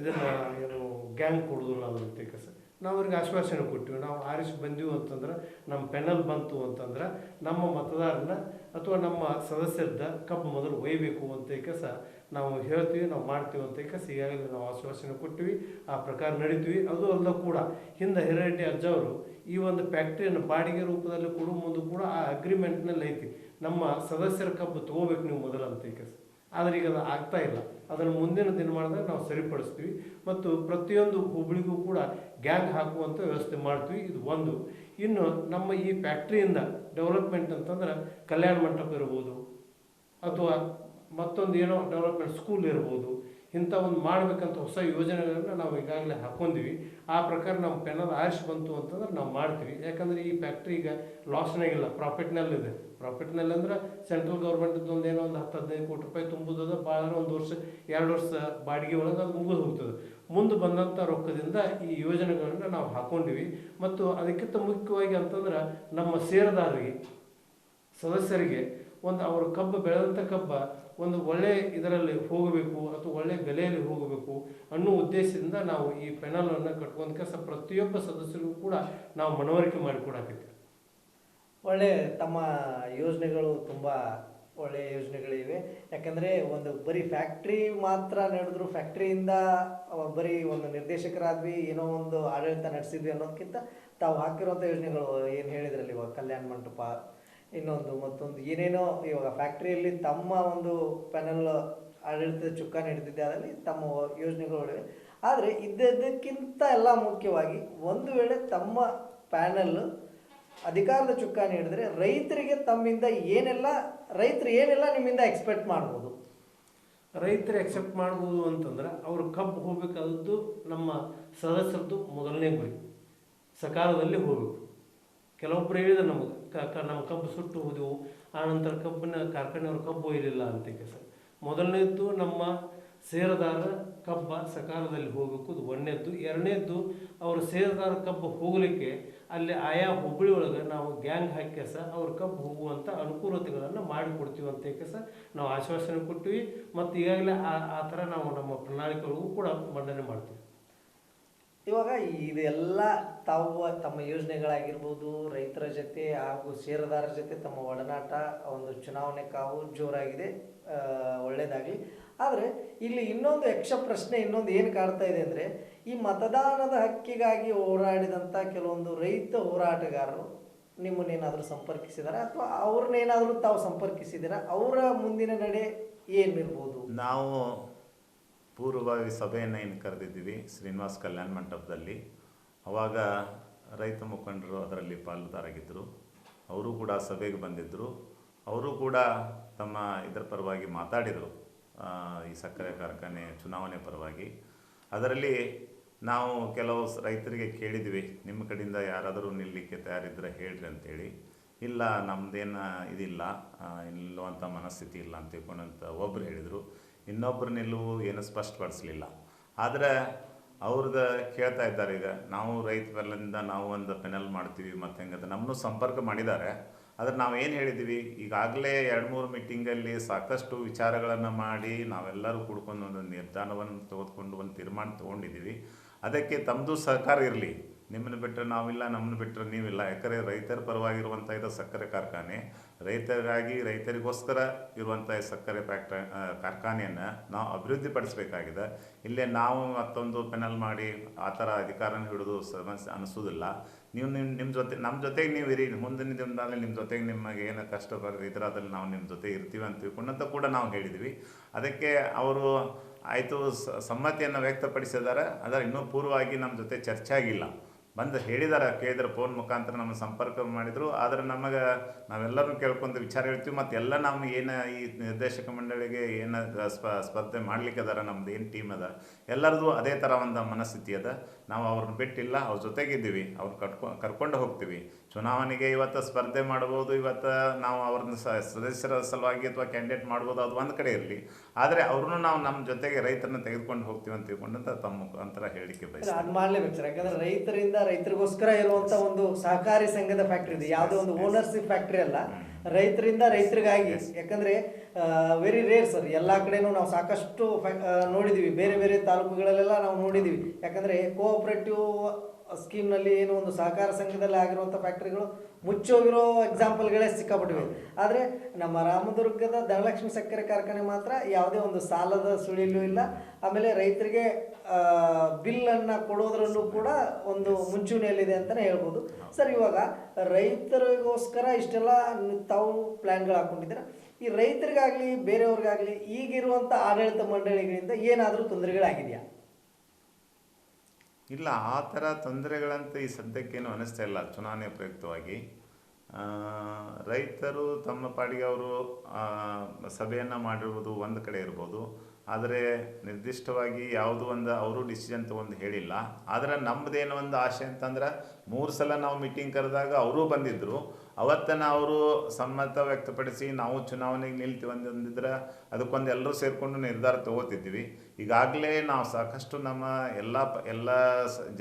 Speaker 4: ಇದನ್ನು ಏನು ಗ್ಯಾಂಗ್ ಕೊಡೋದಿಲ್ಲ ಅಂತ ಕೆಲಸ. ನಾವು ಅವ್ರಿಗೆ ಆಶ್ವಾಸನೆ ಕೊಟ್ಟಿವಿ. ನಾವು ಆರಿಸಿ ಬಂದೀವಿ ಅಂತಂದ್ರೆ, ನಮ್ಮ ಪೆನಲ್ ಬಂತು ಅಂತಂದ್ರೆ, ನಮ್ಮ ಮತದಾರನ ಅಥವಾ ನಮ್ಮ ಸದಸ್ಯರದ ಕಬ್ಬು ಮೊದಲು ಒಯ್ಯಬೇಕು ಅಂತ ಕೆಲಸ ನಾವು ಹೇಳ್ತೀವಿ, ನಾವು ಮಾಡ್ತೀವಿ ಅಂತ ಕೆಲಸ ಈಗಾಗಲೇ ನಾವು ಆಶ್ವಾಸನೆ ಕೊಟ್ಟಿವಿ. ಆ ಪ್ರಕಾರ ನಡೀತೀವಿ. ಅದು ಅಲ್ಲದ ಕೂಡ ಹಿಂದೆ ಹಿರೇಡ್ಡಿ ಅಜ್ಜ ಅವರು ಈ ಒಂದು ಫ್ಯಾಕ್ಟ್ರಿಯನ್ನು ಬಾಡಿಗೆ ರೂಪದಲ್ಲಿ ಕೊಡುವ ಮುಂದೆ ಕೂಡ ಆ ಅಗ್ರಿಮೆಂಟ್ನಲ್ಲಿ ಐತಿ ನಮ್ಮ ಸದಸ್ಯರ ಕಬ್ಬು ತೊಗೋಬೇಕು ನೀವು ಮೊದಲು ಅಂತ ಕೆಲಸ ಆದರೆ ಈಗ ಅದು ಆಗ್ತಾ ಇಲ್ಲ. ಅದನ್ನು ಮುಂದಿನ ದಿನಮಾನದಾಗ ನಾವು ಸರಿಪಡಿಸ್ತೀವಿ. ಮತ್ತು ಪ್ರತಿಯೊಂದು ಹುಬ್ಳಿಗೂ ಕೂಡ ಗ್ಯಾಂಗ್ ಹಾಕುವಂಥ ವ್ಯವಸ್ಥೆ ಮಾಡ್ತೀವಿ. ಇದು ಒಂದು. ಇನ್ನು ನಮ್ಮ ಈ ಫ್ಯಾಕ್ಟ್ರಿಯಿಂದ ಡೆವಲಪ್ಮೆಂಟ್ ಅಂತಂದ್ರೆ ಕಲ್ಯಾಣ ಮಂಟಪ ಇರ್ಬೋದು, ಅಥವಾ ಮತ್ತೊಂದು ಏನೋ ಡೆವಲಪ್ಮೆಂಟ್ ಸ್ಕೂಲ್ ಇರ್ಬೋದು ಇಂಥ ಒಂದು ಮಾಡಬೇಕಂತ ಹೊಸ ಯೋಜನೆಗಳನ್ನು ನಾವು ಈಗಾಗಲೇ ಹಾಕೊಂಡಿವಿ ಆ ಪ್ರಕಾರ ನಮ್ಮ ಪೆನಲ್ ಆರ್ಶ್ ಬಂತು ಅಂತಂದ್ರೆ ನಾವು ಮಾಡ್ತೀವಿ. ಯಾಕಂದ್ರೆ ಈ ಫ್ಯಾಕ್ಟ್ರಿ ಈಗ ಲಾಸ್ನಾಗಿಲ್ಲ ಪ್ರಾಫಿಟ್ನಲ್ಲಿದೆ ಪ್ರಾಫಿಟ್ನಲ್ಲಿ ಅಂದ್ರೆ ಸೆಂಟ್ರಲ್ ಗೌರ್ಮೆಂಟ್ದೊಂದು ಏನೋ ಒಂದು ಹತ್ತು ಹದಿನೈದು ಕೋಟಿ ರೂಪಾಯಿ ತುಂಬುದದ ಭಾಳ ಒಂದು ವರ್ಷ, ಎರಡು ವರ್ಷ ಬಾಡಿಗೆ ಒಳಗೆ ಅದು ಮುಗಿದು ಹೋಗ್ತದೆ. ಮುಂದೆ ಬಂದಂಥ ರೊಕ್ಕದಿಂದ ಈ ಯೋಜನೆಗಳನ್ನು ನಾವು ಹಾಕೊಂಡಿವಿ ಮತ್ತು ಅದಕ್ಕಿಂತ ಮುಖ್ಯವಾಗಿ ಅಂತಂದ್ರೆ ನಮ್ಮ ಸೇರದಾರರಿಗೆ, ಸದಸ್ಯರಿಗೆ ಒಂದು ಅವರು ಕಬ್ಬು ಬೆಳೆದಂಥ ಕಬ್ಬ ಒಂದು ಒಳ್ಳೆ ಇದರಲ್ಲಿ ಹೋಗಬೇಕು ಅಥವಾ ಒಳ್ಳೆ ಬೆಲೆಯಲ್ಲಿ ಹೋಗಬೇಕು ಅನ್ನೋ ಉದ್ದೇಶದಿಂದ ನಾವು ಈ ಪೆನಲನ್ನು ಕಟ್ಕೊಂಡು ಕೆಲಸ ಪ್ರತಿಯೊಬ್ಬ ಸದಸ್ಯರಿಗೂ ಕೂಡ ನಾವು ಮನವರಿಕೆ ಮಾಡಿಕೊಡಬೇಕು
Speaker 1: ಒಳ್ಳೆ ತಮ್ಮ ಯೋಜನೆಗಳು ತುಂಬ ಒಳ್ಳೆಯ ಯೋಜನೆಗಳಿವೆ. ಯಾಕಂದರೆ ಒಂದು ಬರೀ ಫ್ಯಾಕ್ಟ್ರಿ ಮಾತ್ರ ನಡೆದ್ರು ಫ್ಯಾಕ್ಟ್ರಿಯಿಂದ ಬರೀ ಒಂದು ನಿರ್ದೇಶಕರಾದ್ವಿ, ಏನೋ ಒಂದು ಆಡಳಿತ ನಡೆಸಿದ್ವಿ ಅನ್ನೋದಕ್ಕಿಂತ ತಾವು ಹಾಕಿರುವಂಥ ಯೋಜನೆಗಳು ಏನು ಹೇಳಿದ್ರಲ್ಲಿ ಇವಾಗ ಕಲ್ಯಾಣ ಮಂಟಪ ಇನ್ನೊಂದು ಮತ್ತೊಂದು. ಏನೇನೋ, ಇವಾಗ ಫ್ಯಾಕ್ಟ್ರಿಯಲ್ಲಿ ತಮ್ಮ ಒಂದು ಪ್ಯಾನಲ್ ಆಡಳಿತದ ಚುಕ್ಕಾಣಿ ಹಿಡಿದಿದ್ದೆ ಅದರಲ್ಲಿ ತಮ್ಮ ಯೋಜನೆಗಳಿವೆ ಆದರೆ ಇದ್ದದಕ್ಕಿಂತ ಎಲ್ಲ ಮುಖ್ಯವಾಗಿ ಒಂದು ವೇಳೆ ತಮ್ಮ ಪ್ಯಾನಲ್ ಅಧಿಕಾರದ ಚುಕ್ಕಾಣಿ ಹಿಡಿದ್ರೆ ರೈತರಿಗೆ ತಮ್ಮಿಂದ ಏನೆಲ್ಲ, ರೈತರು ಏನೆಲ್ಲ ನಿಮ್ಮಿಂದ ಎಕ್ಸ್ಪೆಕ್ಟ್ ಮಾಡ್ಬೋದು?
Speaker 4: ರೈತರು ಎಕ್ಸೆಪ್ಟ್ ಮಾಡ್ಬೋದು ಅಂತಂದ್ರೆ ಅವರು ಕಬ್ಬು ಹೋಗ್ಬೇಕಾದದ್ದು ನಮ್ಮ ಸದಸ್ಯರದ್ದು ಮೊದಲನೇ ಗುರಿ, ಸಕಾಲದಲ್ಲಿ ಹೋಗಬೇಕು. ಕೆಲವೊಬ್ರು ಹೇಳಿದ್ರು ನಮಗೆ. ಕ ನಮ್ಮ ಕಬ್ಬು ಸುಟ್ಟು ಹೋದೆವು. ಆನಂತರ ಕಬ್ಬಿನ ಕಾರ್ಖಾನೆಯವರು ಕಬ್ಬು ಒಯ್ಯಲಿಲ್ಲ ಅಂತ ಸರ್. ಮೊದಲನೇದ್ದು ನಮ್ಮ ಸೇರದಾರ ಕಬ್ಬ ಸಕಾಲದಲ್ಲಿ ಹೋಗಬೇಕು. ಅದು ಒಂದನೇದ್ದು. ಎರಡನೇದ್ದು, ಅವರು ಸೇರದಾರ ಕಬ್ಬು ಹೋಗಲಿಕ್ಕೆ ಅಲ್ಲಿ ಆಯಾ ಹುಬ್ಬಳ್ಳಿ ಒಳಗೆ ನಾವು ಗ್ಯಾಂಗ್ ಹಾಕಿ ಕೆಸ ಅವ್ರ ಕಬ್ಬು ಹೋಗುವಂಥ ಅನುಕೂಲತೆಗಳನ್ನು ಮಾಡಿಕೊಡ್ತೀವಿ ಅಂತ ಕೆಸ ನಾವು ಆಶ್ವಾಸನೆ ಕೊಟ್ಟಿವಿ. ಮತ್ತು ಈಗಾಗಲೇ ಆ ಆ ಥರ ನಾವು ನಮ್ಮ ಪ್ರಣಾಳಿಕೆಗಳಿಗೂ ಕೂಡ ಮಂಡನೆ ಮಾಡ್ತೀವಿ.
Speaker 1: ಇವಾಗ ಇದೆಲ್ಲ ತಾವು ತಮ್ಮ ಯೋಜನೆಗಳಾಗಿರ್ಬೋದು, ರೈತರ ಜೊತೆ ಹಾಗೂ ಷೇರುದಾರರ ಜೊತೆ ತಮ್ಮ ಒಡನಾಟ, ಒಂದು ಚುನಾವಣೆ ಕಾವು ಜೋರಾಗಿದೆ ಒಳ್ಳೆಯದಾಗಲಿ ಆದರೆ ಇಲ್ಲಿ ಇನ್ನೊಂದು ಯಕ್ಷ ಪ್ರಶ್ನೆ, ಇನ್ನೊಂದು ಏನು ಕಾಡ್ತಾ ಇದೆ ಅಂದರೆ, ಈ ಮತದಾನದ ಹಕ್ಕಿಗಾಗಿ ಹೋರಾಡಿದಂಥ ಕೆಲವೊಂದು ರೈತ ಹೋರಾಟಗಾರರು ನಿಮ್ಮನ್ನೇನಾದರೂ ಸಂಪರ್ಕಿಸಿದಾರ? ಅಥವಾ ಅವ್ರನ್ನೇನಾದರೂ ತಾವು ಸಂಪರ್ಕಿಸಿದ್ದೀರಾ ಅವರ ಮುಂದಿನ ನಡೆ ಏನಿರ್ಬೋದು?
Speaker 2: ನಾವು ಪೂರ್ವಭಾವಿ ಸಭೆಯನ್ನು ಏನು ಕರೆದಿದ್ದೀವಿ ಶ್ರೀನಿವಾಸ್ ಕಲ್ಯಾಣ ಮಂಟಪದಲ್ಲಿ. ಅವಾಗ ರೈತ ಮುಖಂಡರು ಅದರಲ್ಲಿ ಪಾಲುದಾರಾಗಿದ್ದರು ಅವರು ಕೂಡ ಸಭೆಗೆ ಬಂದಿದ್ದರು. ಅವರು ಕೂಡ ತಮ್ಮ ಇದರ ಪರವಾಗಿ ಮಾತಾಡಿದರು ಈ ಸಕ್ಕರೆ ಕಾರ್ಖಾನೆ ಚುನಾವಣೆ ಪರವಾಗಿ. ಅದರಲ್ಲಿ ನಾವು ಕೆಲವು ರೈತರಿಗೆ ಕೇಳಿದ್ವಿ, ನಿಮ್ಮ ಕಡೆಯಿಂದ ಯಾರಾದರೂ ನಿಲ್ಲಿಕ್ಕೆ ತಯಾರಿದ್ದರೆ ಹೇಳ್ರಿ ಅಂತೇಳಿ. ಇಲ್ಲ ನಮ್ಮದೇನು ಇದಿಲ್ಲ ನಿಲ್ಲುವಂಥ ಮನಸ್ಥಿತಿ ಇಲ್ಲ ಅಂತ ತಿಳ್ಕೊಂಡಂತ ಒಬ್ಬರು ಹೇಳಿದರು. ಇನ್ನೊಬ್ಬರು ನಿಲುವು ಏನು ಸ್ಪಷ್ಟಪಡಿಸಲಿಲ್ಲ. ಆದರೆ ಅವ್ರದ್ದು ಕೇಳ್ತಾ ಇದ್ದಾರೆ ಈಗ, ನಾವು ರೈತ ಬೆಲ್ಲದಿಂದ ನಾವು ಒಂದು ಪೆನಲ್ ಮಾಡ್ತೀವಿ ಮತ್ತು ಹೆಂಗದ ನಮ್ಮನ್ನು ಸಂಪರ್ಕ ಮಾಡಿದ್ದಾರೆ. ಆದರೆ ನಾವು ಏನು ಹೇಳಿದ್ದೀವಿ ಈಗಾಗಲೇ ಎರಡು ಮೂರು ಮೀಟಿಂಗಲ್ಲಿ ಸಾಕಷ್ಟು ವಿಚಾರಗಳನ್ನು ಮಾಡಿ ನಾವೆಲ್ಲರೂ ಕೂಡ್ಕೊಂಡು ಒಂದು ನಿರ್ಧಾರವನ್ನು ತೆಗೆದುಕೊಂಡು ಒಂದು ತೀರ್ಮಾನ ತೊಗೊಂಡಿದ್ದೀವಿ. ಅದಕ್ಕೆ ತಮ್ಮದು ಸಹಕಾರ ಇರಲಿ. ನಿಮ್ಮನ್ನು ಬಿಟ್ಟರೆ ನಾವಿಲ್ಲ, ನಮ್ಮನ್ನು ಬಿಟ್ಟರೆ ನೀವಿಲ್ಲ. ಯಾಕಂದರೆ ರೈತರ ಪರವಾಗಿರುವಂಥ ಇದು ಸಕ್ಕರೆ ಕಾರ್ಖಾನೆ. ರೈತರಿಗಾಗಿ, ರೈತರಿಗೋಸ್ಕರ ಇರುವಂಥ ಸಕ್ಕರೆ ಫ್ಯಾಕ್ಟ್ರ ಕಾರ್ಖಾನೆಯನ್ನು ನಾವು ಅಭಿವೃದ್ಧಿಪಡಿಸಬೇಕಾಗಿದೆ. ಇಲ್ಲೇ ನಾವು ಮತ್ತೊಂದು ಪೆನಲ್ ಮಾಡಿ ಆ ಥರ ಅಧಿಕಾರನ ಹಿಡಿದು ಸಮಸ್ಯೆ ಅನಿಸೋದಿಲ್ಲ. ನೀವು ನಿಮ್ಮ ನಿಮ್ಮ ಜೊತೆ ನಮ್ಮ ಜೊತೆಗೆ ನೀವು ಇರಿ. ಮುಂದಿನ ದಿನದಲ್ಲಿ ನಿಮ್ಮ ಜೊತೆಗೆ ನಿಮಗೆ ಏನೋ ಕಷ್ಟ ಬರ್ತೈತ್ರ ಅದರಲ್ಲಿ ನಾವು ನಿಮ್ಮ ಜೊತೆ ಇರ್ತೀವಿ ಅಂತ ತಿಳ್ಕೊಂಡಂತ ಕೂಡ ನಾವು ಹೇಳಿದ್ವಿ. ಅದಕ್ಕೆ ಅವರು ಆಯಿತು ಸಮ್ಮತಿಯನ್ನು ವ್ಯಕ್ತಪಡಿಸಿದ್ದಾರೆ. ಆದರೆ ಇನ್ನೂ ಪೂರ್ವವಾಗಿ ನಮ್ಮ ಜೊತೆ ಚರ್ಚೆ ಆಗಿಲ್ಲ. ಬಂದು ಹೇಳಿದಾರೆ, ಕೇಳಿದ್ರೆ ಫೋನ್ ಮುಖಾಂತರ ನಮ್ಮ ಸಂಪರ್ಕ ಮಾಡಿದರು. ಆದರೆ ನಮಗೆ ನಾವೆಲ್ಲರೂ ಕೇಳ್ಕೊಂಡು ವಿಚಾರ ಹೇಳ್ತೀವಿ, ಮತ್ತು ಎಲ್ಲ ನಮ್ಮ ಏನು ಈ ನಿರ್ದೇಶಕ ಮಂಡಳಿಗೆ ಏನು ಸ್ಪ, ಸ್ಪರ್ಧೆ ಮಾಡ್ಲಿಕ್ಕೆ ನಮ್ದು ಏನು ಟೀಮ್ ಅದ, ಎಲ್ಲರದು ಅದೇ ಥರ ಒಂದು ಮನಸ್ಥಿತಿ ಅದ. ನಾವು ಅವ್ರನ್ನ ಬಿಟ್ಟಿಲ್ಲ, ಅವ್ರ ಜೊತೆಗಿದ್ದೀವಿ ಅವ್ರು ಕಟ್ಕೊ, ಕರ್ಕೊಂಡು ಹೋಗ್ತೀವಿ. ಚುನಾವಣೆಗೆ ಇವತ್ತು ಸ್ಪರ್ಧೆ ಮಾಡ್ಬೋದು ಇವತ್ತು ನಾವು ಅವ್ರನ್ನ ಸದಸ್ಯರ ಸಲುವಾಗಿ ಅಥವಾ ಕ್ಯಾಂಡಿಡೇಟ್ ಮಾಡ್ಬೋದು ಅದು ಒಂದು ಕಡೆ ಇರಲಿ. ಆದರೆ ಅವ್ರನ್ನೂ ನಾವು ನಮ್ಮ ಜೊತೆಗೆ ರೈತರನ್ನ ತೆಗೆದುಕೊಂಡು ಹೋಗ್ತೀವಿ ಅಂತ ತಿಳ್ಕೊಂಡಂತ ತಮ್ಮ ಮುಖಾಂತರ ಹೇಳಿಕೆ ಬಯಸ್ತಾರೆ
Speaker 1: ಅದು ಮಾಡಲೇಬೇಕು ಸರ್ ಯಾಕಂದ್ರೆ ರೈತರಿಂದ ರೈತರಿಗೋಸ್ಕರ ಇರುವಂಥ ಒಂದು ಸಹಕಾರಿ ಸಂಘದ ಫ್ಯಾಕ್ಟ್ರಿ ಇದೆ. ಯಾವುದೋ ಒಂದು ಓನರ್ಶಿಪ್ ಫ್ಯಾಕ್ಟ್ರಿ ಅಲ್ಲ. ರೈತರಿಂದ ರೈತರಿಗಾಗಿ. ಯಾಕಂದ್ರೆ ವೆರಿ ರೇರ್ ಸರ್. ಎಲ್ಲ ಕಡೆನೂ ನಾವು ಸಾಕಷ್ಟು ನೋಡಿದೀವಿ. ಬೇರೆ ಬೇರೆ ತಾಲೂಕುಗಳಲ್ಲೆಲ್ಲ ನಾವು ನೋಡಿದೀವಿ. ಯಾಕಂದ್ರೆ ಕೋಆಪರೇಟಿವ್ ಸ್ಕೀಮ್ನಲ್ಲಿ ಏನು ಒಂದು ಸಹಕಾರ ಸಂಘದಲ್ಲಿ ಆಗಿರುವಂಥ ಫ್ಯಾಕ್ಟ್ರಿಗಳು ಮುಚ್ಚೋಗಿರೋ ಎಕ್ಸಾಂಪಲ್ಗಳೇ ಸಿಕ್ಕಾಪಟ್ಟಿವೆ. ಆದರೆ ನಮ್ಮ ರಾಮದುರ್ಗದ ಧನಲಕ್ಷ್ಮಿ ಸಕ್ಕರೆ ಕಾರ್ಖಾನೆ ಮಾತ್ರ ಯಾವುದೇ ಒಂದು ಸಾಲದ ಸುಳಿಲು ಇಲ್ಲ. ಆಮೇಲೆ ರೈತರಿಗೆ ಬಿಲ್ಲನ್ನು ಕೊಡೋದ್ರಲ್ಲೂ ಕೂಡ ಒಂದು ಮುಂಚೂಣಿಯಲ್ಲಿದೆ ಅಂತಲೇ ಹೇಳ್ಬೋದು. ಸರ್, ಇವಾಗ ರೈತರಿಗೋಸ್ಕರ ಇಷ್ಟೆಲ್ಲ ತಾವು ಪ್ಲ್ಯಾನ್ಗಳು ಹಾಕ್ಕೊಂಡಿದ್ದೀರಾ? ಈ ರೈತರಿಗಾಗಲಿ, ಬೇರೆಯವ್ರಿಗಾಗಲಿ ಈಗಿರುವಂಥ ಆಡಳಿತ ಮಂಡಳಿಗಳಿಂದ ಏನಾದರೂ ತೊಂದರೆಗಳಾಗಿದೆಯಾ?
Speaker 2: ಇಲ್ಲ, ಆ ಥರ ತೊಂದರೆಗಳಂತ ಈ ಸದ್ಯಕ್ಕೇನು ಅನಿಸ್ತಾ ಇಲ್ಲ, ಚುನಾವಣೆ ಪ್ರಯುಕ್ತವಾಗಿ ರೈತರು ತಮ್ಮ ಪಾಡಿಗೆ ಅವರು ಸಭೆಯನ್ನು ಮಾಡಿರುವುದು ಒಂದು ಕಡೆ ಇರ್ಬೋದು. ಆದರೆ ನಿರ್ದಿಷ್ಟವಾಗಿ ಯಾವುದೋ ಒಂದು ಅವರು ಡಿಸಿಷನ್ ತೊಗೊಂಡು ಹೇಳಿಲ್ಲ. ಆದರೆ ನಮ್ಮದೇನೋ ಒಂದು ಆಸೆ ಅಂತಂದ್ರೆ, ಮೂರು ಸಲ ನಾವು ಮೀಟಿಂಗ್ ಕರೆದಾಗ ಅವರೂ ಬಂದಿದ್ದರು ಅವತ್ತನ ಅವರು ಸಮ್ಮತ ವ್ಯಕ್ತಪಡಿಸಿ ನಾವು ಚುನಾವಣೆಗೆ ನಿಲ್ತೀವಿ ಅಂತಂದಿದ್ರೆ ಅದಕ್ಕೊಂದು ಎಲ್ಲರೂ ಸೇರಿಕೊಂಡು ನಿರ್ಧಾರ ತಗೋತಿದ್ವಿ. ಈಗಾಗಲೇ ನಾವು ಸಾಕಷ್ಟು ನಮ್ಮ ಎಲ್ಲ ಎಲ್ಲ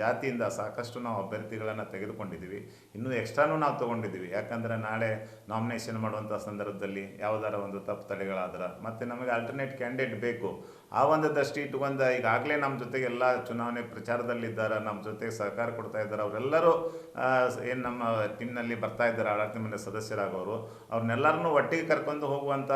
Speaker 2: ಜಾತಿಯಿಂದ ಸಾಕಷ್ಟು ನಾವು ಅಭ್ಯರ್ಥಿಗಳನ್ನು ತೆಗೆದುಕೊಂಡಿದ್ದೀವಿ. ಇನ್ನೂ ಎಕ್ಸ್ಟ್ರಾನು ನಾವು ತೊಗೊಂಡಿದ್ದೀವಿ. ಯಾಕಂದರೆ ನಾಳೆ ನಾಮಿನೇಷನ್ ಮಾಡುವಂಥ ಸಂದರ್ಭದಲ್ಲಿ ಯಾವುದಾರ ಒಂದು ತಪ್ಪು ತಡೆಗಳಾದ್ರೆ ಮತ್ತು ನಮಗೆ ಆಲ್ಟರ್ನೇಟ್ ಕ್ಯಾಂಡಿಡೇಟ್ ಬೇಕು. ಆ ಒಂದು ದೃಷ್ಟಿ ಇಟ್ಕೊಂಡು ಈಗಾಗಲೇ ನಮ್ಮ ಜೊತೆಗೆ ಎಲ್ಲ ಚುನಾವಣೆ ಪ್ರಚಾರದಲ್ಲಿದ್ದಾರೆ ನಮ್ಮ ಜೊತೆಗೆ ಸಹಕಾರ ಕೊಡ್ತಾ ಇದ್ದಾರೆ, ಅವರೆಲ್ಲರೂ ಏನು ನಮ್ಮ ಟೀಮ್ನಲ್ಲಿ ಬರ್ತಾ ಇದ್ದಾರೆ, ಆಡಳಿತ ಮೇಲೆ ಸದಸ್ಯರಾಗೋರು ಅವ್ರನ್ನೆಲ್ಲರನ್ನೂ ಒಟ್ಟಿಗೆ ಕರ್ಕೊಂಡು ಹೋಗುವಂಥ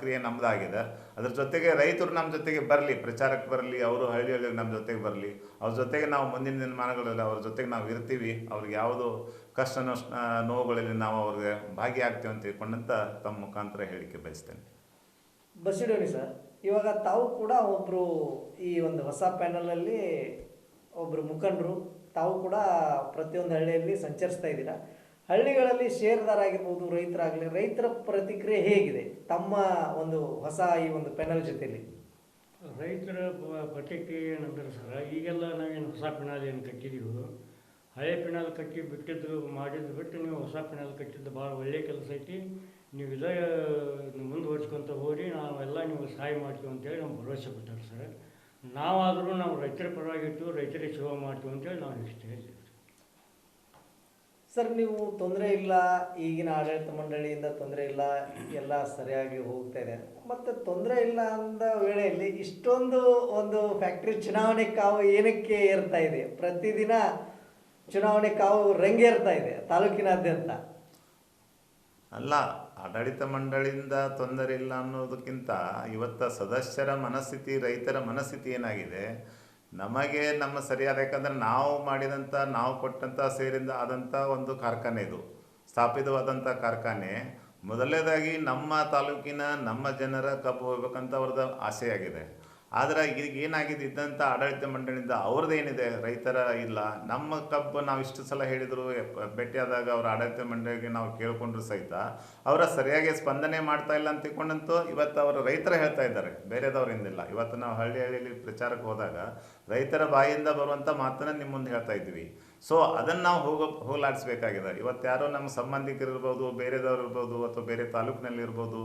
Speaker 2: ಕ್ರಿಯೆ ನಮ್ಮದಾಗಿದೆ ಅದ್ರ ಜೊತೆಗೆ ರೈತರು ನಮ್ಮ ಜೊತೆಗೆ ಬರಲಿ, ಪ್ರಚಾರಕ್ಕೆ ಬರಲಿ, ಅವರು ಹಳ್ಳಿ ಹಳ್ಳಿಗೆ ನಮ್ಮ ಜೊತೆಗೆ ಬರಲಿ, ಅವ್ರ ಜೊತೆಗೆ ನಾವು ಮುಂದಿನ ದಿನಮಾನಗಳಲ್ಲಿ ಅವ್ರ ಜೊತೆಗೆ ನಾವು ಇರ್ತೀವಿ, ಅವ್ರಿಗೆ ಯಾವುದು ಕಷ್ಟ ನೋವುಗಳಲ್ಲಿ ನಾವು ಅವ್ರಿಗೆ ಭಾಗಿಯಾಗ್ತೀವಿ ಅಂತ ತಿಳ್ಕೊಂಡಂತ ತಮ್ಮ ಮುಖಾಂತರ ಹೇಳಿಕೆ ಬಯಸ್ತೇನೆ.
Speaker 1: ಬಸಿಡೋನಿ ಸರ್, ಇವಾಗ ತಾವು ಕೂಡ ಒಬ್ಬರು ಈ ಒಂದು ಹೊಸ ಪ್ಯಾನಲಲ್ಲಿ ಒಬ್ಬರು ಮುಖಂಡರು, ತಾವು ಕೂಡ ಪ್ರತಿಯೊಂದು ಹಳ್ಳಿಯಲ್ಲಿ ಸಂಚರಿಸ್ತಾ ಇದ್ದೀರಾ? ಹಳ್ಳಿಗಳಲ್ಲಿ ಶೇರ್ದಾರಾಗಿರ್ಬೋದು ರೈತರಾಗಲಿ, ರೈತರ ಪ್ರತಿಕ್ರಿಯೆ ಹೇಗಿದೆ ತಮ್ಮ ಒಂದು ಹೊಸ ಈ ಒಂದು ಪೆನಲ್ ಜೊತೆಯಲ್ಲಿ?
Speaker 5: ರೈತರ ಪ್ರತಿಕ್ರಿಯೆ ಏನಂದ್ರೆ ಸರ್, ಈಗೆಲ್ಲ ನಾವೇನು ಹೊಸ ಪೆನಾಲ್ ಏನು ಕಟ್ಟಿದ್ದೀವಿ, ಹಳೆ ಪೆನಾಲ್ ಕಟ್ಟಿ ಬಿಟ್ಟಿದ್ದು ಮಾಡಿದ್ದು ಬಿಟ್ಟು ನೀವು ಹೊಸ ಪೆನಾಲ್ ಕಟ್ಟಿದ್ದು ಭಾಳ ಒಳ್ಳೆಯ ಕೆಲಸ ಐತಿ. ನೀವು ಇದೇ ಮುಂದುವರ್ಸ್ಕೊಂತ ಹೋಗಿ ನಾವೆಲ್ಲ ನೀವು ಸಹಾಯ ಮಾಡ್ತೀವಿ ಅಂತೇಳಿ ನಮ್ಗೆ ಭರವಸೆ ಕೊಟ್ಟಾರೆ ಸರ್. ನಾವಾದರೂ ನಾವು ರೈತರ ಪರವಾಗಿ ಇಟ್ಟು ರೈತರಿಗೆ ಸೇವೆ ಮಾಡ್ತೀವಿ ಅಂತೇಳಿ ನಾವು ಇಷ್ಟು ಹೇಳ್ತೀವಿ.
Speaker 1: ಸರ್, ನೀವು ತೊಂದರೆ ಇಲ್ಲ, ಈಗಿನ ಆಡಳಿತ ಮಂಡಳಿಯಿಂದ ತೊಂದರೆ ಇಲ್ಲ, ಎಲ್ಲ ಸರಿಯಾಗಿ ಹೋಗ್ತಾ ಇದೆ. ಮತ್ತೆ ತೊಂದರೆ ಇಲ್ಲ ಅಂದ ವೇಳೆಯಲ್ಲಿ ಇಷ್ಟೊಂದು ಒಂದು ಫ್ಯಾಕ್ಟ್ರಿ ಚುನಾವಣೆ ಕಾವು ಏನಕ್ಕೆ ಏರ್ತಾ ಇದೆ? ಪ್ರತಿದಿನ ಚುನಾವಣೆ ಕಾವು ರಂಗೇರ್ತಾ ಇದೆ ತಾಲೂಕಿನಾದ್ಯಂತ.
Speaker 2: ಅಲ್ಲ, ಆಡಳಿತ ಮಂಡಳಿಯಿಂದ ತೊಂದರೆ ಇಲ್ಲ ಅನ್ನೋದಕ್ಕಿಂತ ಇವತ್ತ ಸದಸ್ಯರ ಮನಸ್ಥಿತಿ, ರೈತರ ಮನಸ್ಥಿತಿ ಏನಾಗಿದೆ? ನಮಗೆ ನಮ್ಮ ಸರಿಯಾದ, ಯಾಕಂದರೆ ನಾವು ಮಾಡಿದಂಥ ನಾವು ಕೊಟ್ಟಂಥ ಸೇರಿಂದ ಆದಂಥ ಒಂದು ಕಾರ್ಖಾನೆ ಇದು. ಸ್ಥಾಪಿತವಾದಂಥ ಕಾರ್ಖಾನೆ. ಮೊದಲನೇದಾಗಿ ನಮ್ಮ ತಾಲೂಕಿನ ನಮ್ಮ ಜನರ ಕಬ್ಬು ಹೋಗ್ಬೇಕಂತ ಅವ್ರದ್ದು ಆಸೆಯಾಗಿದೆ. ಆದರೆ ಈಗ ಏನಾಗಿದೆ? ಇದ್ದಂಥ ಆಡಳಿತ ಮಂಡಳಿಯಿಂದ ಅವ್ರದ್ದೇನಿದೆ ರೈತರ ಇಲ್ಲ. ನಮ್ಮ ಕಬ್ಬು ನಾವು ಇಷ್ಟು ಸಲ ಹೇಳಿದರು, ಭೇಟಿಯಾದಾಗ ಅವರ ಆಡಳಿತ ಮಂಡಳಿಗೆ ನಾವು ಕೇಳಿಕೊಂಡ್ರು ಸಹಿತ ಅವರ ಸರಿಯಾಗಿ ಸ್ಪಂದನೆ ಮಾಡ್ತಾ ಇಲ್ಲ ಅಂತ ತಿಳ್ಕೊಂಡಂತೂ ಇವತ್ತು ಅವರು ರೈತರು ಹೇಳ್ತಾ ಇದ್ದಾರೆ. ಬೇರೆದವರಿಂದಿಲ್ಲ ಇವತ್ತು ನಾವು ಹಳ್ಳಿ ಹಳ್ಳಿಯಲ್ಲಿ ಪ್ರಚಾರಕ್ಕೆ ಹೋದಾಗ ರೈತರ ಬಾಯಿಂದ ಬರುವಂಥ ಮಾತನ್ನು ನಿಮ್ಮ ಮುಂದೆ ಹೇಳ್ತಾ ಇದ್ವಿ. ಸೊ ಅದನ್ನು ನಾವು ಹೋಗೋ, ಹೋಗಲಾಡಿಸ್ಬೇಕಾಗಿದೆ. ಇವತ್ತು ಯಾರೋ ನಮ್ಮ ಸಂಬಂಧಿಕರು ಇರ್ಬೋದು ಬೇರೆದವ್ರು ಇರ್ಬೋದು ಅಥವಾ ಬೇರೆ ತಾಲೂಕಿನಲ್ಲಿ ಇರ್ಬೋದು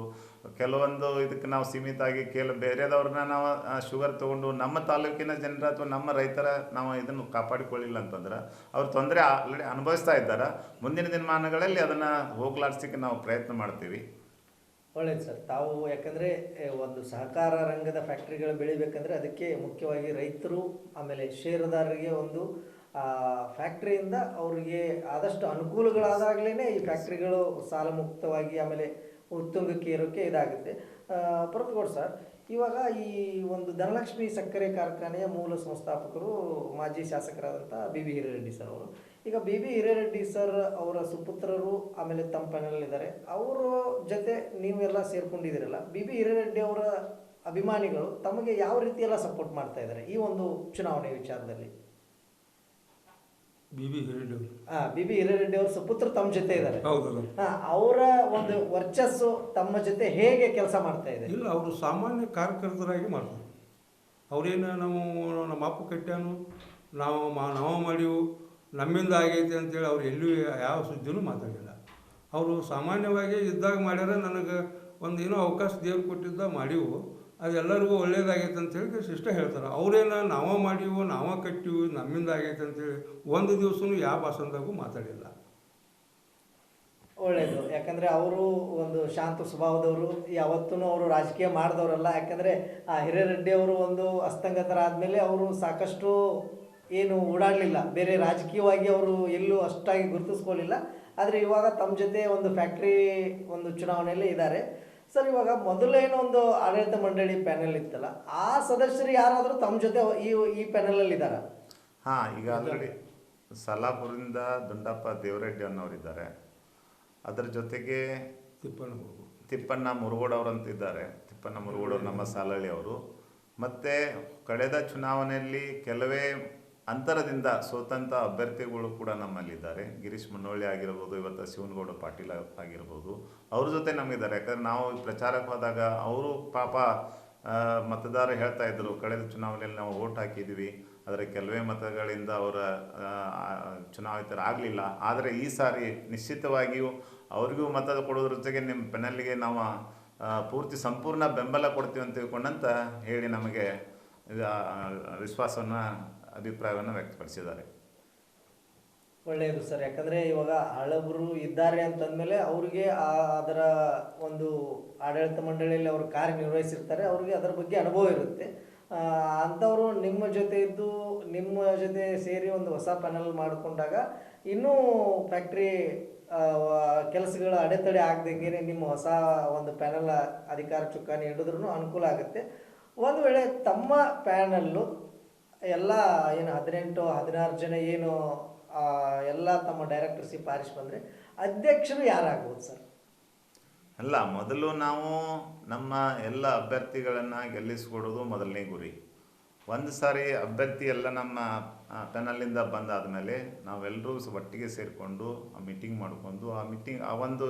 Speaker 2: ಕೆಲವೊಂದು ಇದಕ್ಕೆ ನಾವು ಸೀಮಿತ ಆಗಿ ಕೆಲ ಬೇರೆದವ್ರನ್ನ ನಾವು ಶುಗರ್ ತೊಗೊಂಡು ನಮ್ಮ ತಾಲೂಕಿನ ಜನರ ಅಥವಾ ನಮ್ಮ ರೈತರ ನಾವು ಇದನ್ನು ಕಾಪಾಡಿಕೊಳ್ಳಿಲ್ಲ ಅಂತಂದ್ರೆ, ಅವ್ರು ತೊಂದರೆ ಆಲ್ರೆಡಿ ಅನುಭವಿಸ್ತಾ ಇದ್ದಾರೆ. ಮುಂದಿನ ದಿನಮಾನಗಳಲ್ಲಿ ಅದನ್ನು ಹೋಗಲಾಡಿಸಿಕ್ಕೆ ನಾವು ಪ್ರಯತ್ನ ಮಾಡ್ತೀವಿ.
Speaker 1: ಒಳ್ಳೇದು ಸರ್. ತಾವು ಯಾಕಂದರೆ ಒಂದು ಸಹಕಾರ ರಂಗದ ಫ್ಯಾಕ್ಟ್ರಿಗಳು ಬೆಳಿಬೇಕಂದ್ರೆ ಅದಕ್ಕೆ ಮುಖ್ಯವಾಗಿ ರೈತರು, ಆಮೇಲೆ ಷೇರುದಾರರಿಗೆ ಒಂದು ಫ್ಯಾಕ್ಟ್ರಿಯಿಂದ ಅವರಿಗೆ ಆದಷ್ಟು ಅನುಕೂಲಗಳಾದಾಗಲೇ ಈ ಫ್ಯಾಕ್ಟ್ರಿಗಳು ಸಾಲ ಮುಕ್ತವಾಗಿ ಆಮೇಲೆ ಉತ್ತುಂಗಕ್ಕೆ ಏರೋಕ್ಕೆ ಇದಾಗುತ್ತೆ. ಭರತ್ಗೌಡ್ ಸರ್, ಇವಾಗ ಈ ಒಂದು ಧನಲಕ್ಷ್ಮಿ ಸಕ್ಕರೆ ಕಾರ್ಖಾನೆಯ ಮೂಲ ಸಂಸ್ಥಾಪಕರು ಮಾಜಿ ಶಾಸಕರಾದಂಥ ಬಿ ಬಿ ಹಿರೇರೆಡ್ಡಿ ಸರ್ ಅವರು. ಈಗ ಬಿ ಬಿ ಹಿರೇರೆಡ್ಡಿ ಸರ್ ಅವರ ಸುಪುತ್ರರು ಆಮೇಲೆ ಪ್ಯಾನಲ್ ಅವರ ಜೊತೆ ನೀವೆಲ್ಲ ಸೇರ್ಕೊಂಡಿದ್ದೀರಲ್ಲ, ಬಿ ಬಿ ಹಿರೇರೆಡ್ಡಿ ಅವರ ಅಭಿಮಾನಿಗಳು ತಮಗೆ ಯಾವ ರೀತಿ ಎಲ್ಲ ಸಪೋರ್ಟ್ ಮಾಡ್ತಾ ಇದ್ದಾರೆ ಈ ಒಂದು ಚುನಾವಣೆ ವಿಚಾರದಲ್ಲಿ?
Speaker 3: ಬಿ ಬಿ
Speaker 1: ಆ ಬಿ ಬಿ ಹಿರೇರೆಡ್ಡಿ ಅವ್ರ ಸುಪುತ್ರ ತಮ್ಮ ಜೊತೆ ಇದ್ದಾರೆ
Speaker 3: ಹೌದಲ್ಲ.
Speaker 1: ಹಾ, ಅವರ ಒಂದು ವರ್ಚಸ್ಸು ತಮ್ಮ ಜೊತೆ ಹೇಗೆ ಕೆಲಸ ಮಾಡ್ತಾ ಇದೆ?
Speaker 3: ಇಲ್ಲ ಅವರು ಸಾಮಾನ್ಯ ಕಾರ್ಯಕರ್ತರಾಗಿ ಮಾಡ್ತಾರೆ. ಅವ್ರೇನು ನಾವು ನಮ್ಮ ಅಪ್ಪ ಕಟ್ಟ್ಯಾನು ನಾವು ಮಾ ನಾವು ಮಾಡಿವು ನಮ್ಮಿಂದ ಆಗೈತೆ ಅಂತೇಳಿ ಅವ್ರು ಎಲ್ಲೂ ಯಾವ ಸುದ್ದಿನೂ ಮಾತಾಡಿಲ್ಲ. ಅವರು ಸಾಮಾನ್ಯವಾಗಿ ಇದ್ದಾಗ ಮಾಡ್ಯಾರ ನನಗೆ ಒಂದು ಏನೋ ಅವಕಾಶ ದೇವ್ರು ಕೊಟ್ಟಿದ್ದ ಮಾಡಿವು. ಅದು ಒಳ್ಳೆಯದಾಗೈತೆ ಒಳ್ಳೇದಾಗೈತೆ ಅಂತೇಳಿ ಸಿಸ್ಟರ್ ಹೇಳ್ತಾರೆ. ಅವರೇನ ನಾವೇ ಮಾಡಿವು, ನಾವೇ ಕಟ್ಟಿವು, ನಮ್ಮಿಂದ ಆಗೈತೆ ಅಂತೇಳಿ ಒಂದು ದಿವಸನೂ ಯಾವ ಭಾಷಣದಾಗೂ ಮಾತಾಡಿಲ್ಲ.
Speaker 1: ಒಳ್ಳೆಯದು ಯಾಕಂದರೆ ಅವರು ಒಂದು ಶಾಂತ ಸ್ವಭಾವದವರು ಯಾವತ್ತೂ ಅವರು ರಾಜಕೀಯ ಮಾಡಿದವರಲ್ಲ. ಯಾಕಂದರೆ ಆ ಅವರು ಒಂದು ಅಸ್ತಂಗತರಾದ್ಮೇಲೆ ಅವರು ಸಾಕಷ್ಟು ಏನು ಓಡಾಡಲಿಲ್ಲ. ಬೇರೆ ರಾಜಕೀಯವಾಗಿ ಅವರು ಎಲ್ಲೂ ಅಷ್ಟಾಗಿ ಗುರುತಿಸ್ಕೊಳ್ಳಿಲ್ಲ ಆದರೆ ಇವಾಗ ತಮ್ಮ ಜೊತೆ ಒಂದು ಫ್ಯಾಕ್ಟ್ರಿ ಒಂದು ಚುನಾವಣೆಯಲ್ಲಿ ಇದ್ದಾರೆ. ಸರ್ ಇವಾಗ ಮೊದಲೇನೋ ಒಂದು ಆಡಳಿತ ಮಂಡಳಿ ಪ್ಯಾನೆಲ್ ಇತ್ತಲ್ಲ ಆ ಸದಸ್ಯರು ಯಾರಾದರೂ ತಮ್ಮ ಜೊತೆ ಈ ಈ ಪ್ಯಾನೆಲಲ್ಲಿ ಇದ್ದಾರೆ?
Speaker 2: ಹಾಂ ಈಗ ಆಲ್ರೆಡಿ ಸಲಾಪುರದಿಂದ ದುಂಡಪ್ಪ ದೇವರೆಡ್ಡಿ ಅನ್ನೋರಿದ್ದಾರೆ. ಅದರ ಜೊತೆಗೆ
Speaker 3: ತಿಪ್ಪಣ್ಣ
Speaker 2: ತಿಪ್ಪಣ್ಣ ಮುರುಗೋಡವ್ರಂತ ತಿಪ್ಪಣ್ಣ ಮುರುಗೋಡವ್ರು ನಮ್ಮ ಸಾಲಳ್ಳಿ ಅವರು. ಮತ್ತು ಕಳೆದ ಚುನಾವಣೆಯಲ್ಲಿ ಕೆಲವೇ ಅಂತರದಿಂದ ಸೋತಂಥ ಅಭ್ಯರ್ಥಿಗಳು ಕೂಡ ನಮ್ಮಲ್ಲಿದ್ದಾರೆ. ಗಿರೀಶ್ ಮುನ್ನೋಳ್ಳಿ ಆಗಿರ್ಬೋದು, ಇವತ್ತು ಶಿವನಗೌಡ ಪಾಟೀಲ್ ಆಗಿರ್ಬೋದು, ಅವ್ರ ಜೊತೆ ನಮಗಿದ್ದಾರೆ ಯಾಕಂದ್ರೆ ನಾವು ಪ್ರಚಾರಕ್ಕೆ ಹೋದಾಗ ಅವರು ಪಾಪ ಮತದಾರ ಹೇಳ್ತಾ ಇದ್ದರು ಕಳೆದ ಚುನಾವಣೆಯಲ್ಲಿ ನಾವು ಓಟ್ ಹಾಕಿದ್ವಿ, ಆದರೆ ಕೆಲವೇ ಮತಗಳಿಂದ ಅವರ ಚುನಾವಿತರಾಗಲಿಲ್ಲ. ಆದರೆ ಈ ಸಾರಿ ನಿಶ್ಚಿತವಾಗಿಯೂ ಅವ್ರಿಗೂ ಮತ ಕೊಡೋದ್ರ ಜೊತೆಗೆ ನಿಮ್ಮ ಪೆನಲ್ಗೆ ನಾವು ಪೂರ್ತಿ ಸಂಪೂರ್ಣ ಬೆಂಬಲ ಕೊಡ್ತೀವಿ ಅಂತ ತಿಳ್ಕೊಂಡಂತ ಹೇಳಿ ನಮಗೆ ವಿಶ್ವಾಸವನ್ನು ಅಭಿಪ್ರಾಯವನ್ನು ವ್ಯಕ್ತಪಡಿಸಿದ್ದಾರೆ.
Speaker 1: ಒಳ್ಳೆಯದು ಸರ್. ಯಾಕಂದರೆ ಇವಾಗ ಹಳಬರು ಇದ್ದಾರೆ ಅಂತಂದಮೇಲೆ ಅವರಿಗೆ ಆ ಅದರ ಒಂದು ಆಡಳಿತ ಮಂಡಳಿಯಲ್ಲಿ ಅವರು ಕಾರ್ಯನಿರ್ವಹಿಸಿರ್ತಾರೆ. ಅವ್ರಿಗೆ ಅದರ ಬಗ್ಗೆ ಅನುಭವ ಇರುತ್ತೆ. ಅಂಥವರು ನಿಮ್ಮ ಜೊತೆ ಇದ್ದು ನಿಮ್ಮ ಜೊತೆ ಸೇರಿ ಒಂದು ಹೊಸ ಪ್ಯಾನಲ್ ಮಾಡಿಕೊಂಡಾಗ ಇನ್ನೂ ಫ್ಯಾಕ್ಟ್ರಿ ಕೆಲಸಗಳ ಅಡೆತಡೆ ಆಗದಂಗೆ ನಿಮ್ಮ ಹೊಸ ಒಂದು ಪ್ಯಾನಲ್ ಅಧಿಕಾರ ಚುಕ್ಕಾಣಿ ಹಿಡಿದ್ರೂ ಅನುಕೂಲ ಆಗುತ್ತೆ. ಒಂದು ವೇಳೆ ತಮ್ಮ ಪ್ಯಾನಲ್ಲು ಎಲ್ಲ ಏನು ಹದಿನೆಂಟು, ಹದಿನಾರು ಜನ ಏನು ಎಲ್ಲ ತಮ್ಮ ಡೈರೆಕ್ಟರ್ ಆರಿಸಿ ಬಂದರೆ ಅಧ್ಯಕ್ಷರು ಯಾರಾಗ್ಬೋದು ಸರ್?
Speaker 2: ಅಲ್ಲ, ಮೊದಲು ನಾವು ನಮ್ಮ ಎಲ್ಲ ಅಭ್ಯರ್ಥಿಗಳನ್ನು ಗೆಲ್ಲಿಸ್ಕೊಡೋದು ಮೊದಲನೇ ಗುರಿ. ಒಂದು ಸಾರಿ ಅಭ್ಯರ್ಥಿ ಎಲ್ಲ ನಮ್ಮ ಬಂದಾದ ಮೇಲೆ ನಾವೆಲ್ಲರೂ ಒಟ್ಟಿಗೆ ಸೇರಿಕೊಂಡು ಆ ಮೀಟಿಂಗ್ ಮಾಡಿಕೊಂಡು, ಆ ಮೀಟಿಂಗ್ ಆ ಒಂದು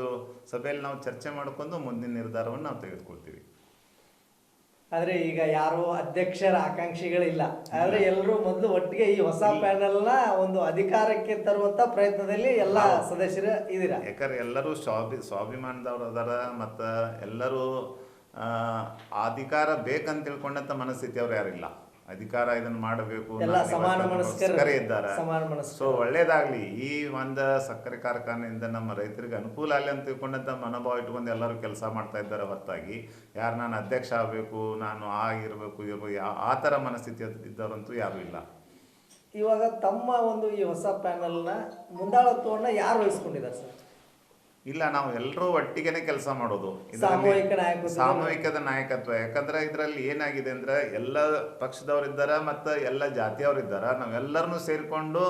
Speaker 2: ಸಭೆಯಲ್ಲಿ ನಾವು ಚರ್ಚೆ ಮಾಡಿಕೊಂಡು ಮುಂದಿನ ನಿರ್ಧಾರವನ್ನು ನಾವು ತೆಗೆದುಕೊಳ್ತೀವಿ.
Speaker 1: ಆದ್ರೆ ಈಗ ಯಾರು ಅಧ್ಯಕ್ಷರ ಆಕಾಂಕ್ಷಿಗಳಿಲ್ಲ. ಆದ್ರೆ ಎಲ್ಲರೂ ಮೊದಲು ಒಟ್ಟಿಗೆ ಈ ಹೊಸ ಪ್ಯಾನೆಲ್ನ ಒಂದು ಅಧಿಕಾರಕ್ಕೆ ತರುವಂತ ಪ್ರಯತ್ನದಲ್ಲಿ ಎಲ್ಲ ಸದಸ್ಯರು ಇದೀರ
Speaker 2: ಯಾಕಂದ್ರೆ ಎಲ್ಲರೂ ಸ್ವಾಭಿ ಸ್ವಾಭಿಮಾನದವ್ರು ಅದಾರ ಮತ್ತು ಎಲ್ಲರೂ ಅಧಿಕಾರ ಬೇಕಂತ ತಿಳ್ಕೊಂಡಂತ ಮನಸ್ಥಿತಿ ಅವ್ರು ಯಾರಿಲ್ಲ ಅಧಿಕಾರ ಇದನ್ನ ಮಾಡಬೇಕು
Speaker 1: ಎಲ್ಲ ಸಮಾನ ಮನಸ್ಕರೇ
Speaker 2: ಇದ್ದಾರೆ. ಸೊ ಒಳ್ಳೇದಾಗ್ಲಿ ಈ ಒಂದು ಸಕ್ಕರೆ ಕಾರ್ಖಾನೆಯಿಂದ ನಮ್ಮ ರೈತರಿಗೆ ಅನುಕೂಲ ಆಗಲಿ ಅಂತ ತಿಳ್ಕೊಂಡಂತ ಮನೋಭಾವ ಇಟ್ಕೊಂಡು ಎಲ್ಲರೂ ಕೆಲಸ ಮಾಡ್ತಾ ಇದ್ದಾರೆ ಹೊರತಾಗಿ. ಯಾರು ನಾನು ಅಧ್ಯಕ್ಷ ಆಗಬೇಕು ನಾನು ಆಗಿರ್ಬೇಕು ಇರಬೇಕು ಆ ಥರ ಮನಸ್ಥಿತಿ ಇದ್ದವರಂತೂ ಯಾರು ಇಲ್ಲ.
Speaker 1: ಇವಾಗ ತಮ್ಮ ಒಂದು ಈ ಹೊಸ ಪ್ಯಾನಲ್ನ ಮುಂದಾಳತ್ವವನ್ನ ಯಾರು ವಹಿಸ್ಕೊಂಡಿದ್ದಾರೆ ಸರ್?
Speaker 2: ಇಲ್ಲ ನಾವು ಎಲ್ಲರೂ ಒಟ್ಟಿಗೆನೆ ಕೆಲಸ ಮಾಡೋದು. ಇದರಲ್ಲಿ
Speaker 1: ಸಾಮೂಹಿಕ ನಾಯಕತ್ವ.
Speaker 2: ಸಾಮೂಹಿಕದ ನಾಯಕತ್ವ. ಯಾಕಂದ್ರೆ ಇದರಲ್ಲಿ ಏನಾಗಿದೆ ಅಂದ್ರೆ ಎಲ್ಲ ಪಕ್ಷದವರಿದ್ದಾರ ಮತ್ತು ಎಲ್ಲ ಜಾತಿಯವರಿದ್ದಾರ. ನಾವೆಲ್ಲರನ್ನು ಸೇರಿಕೊಂಡು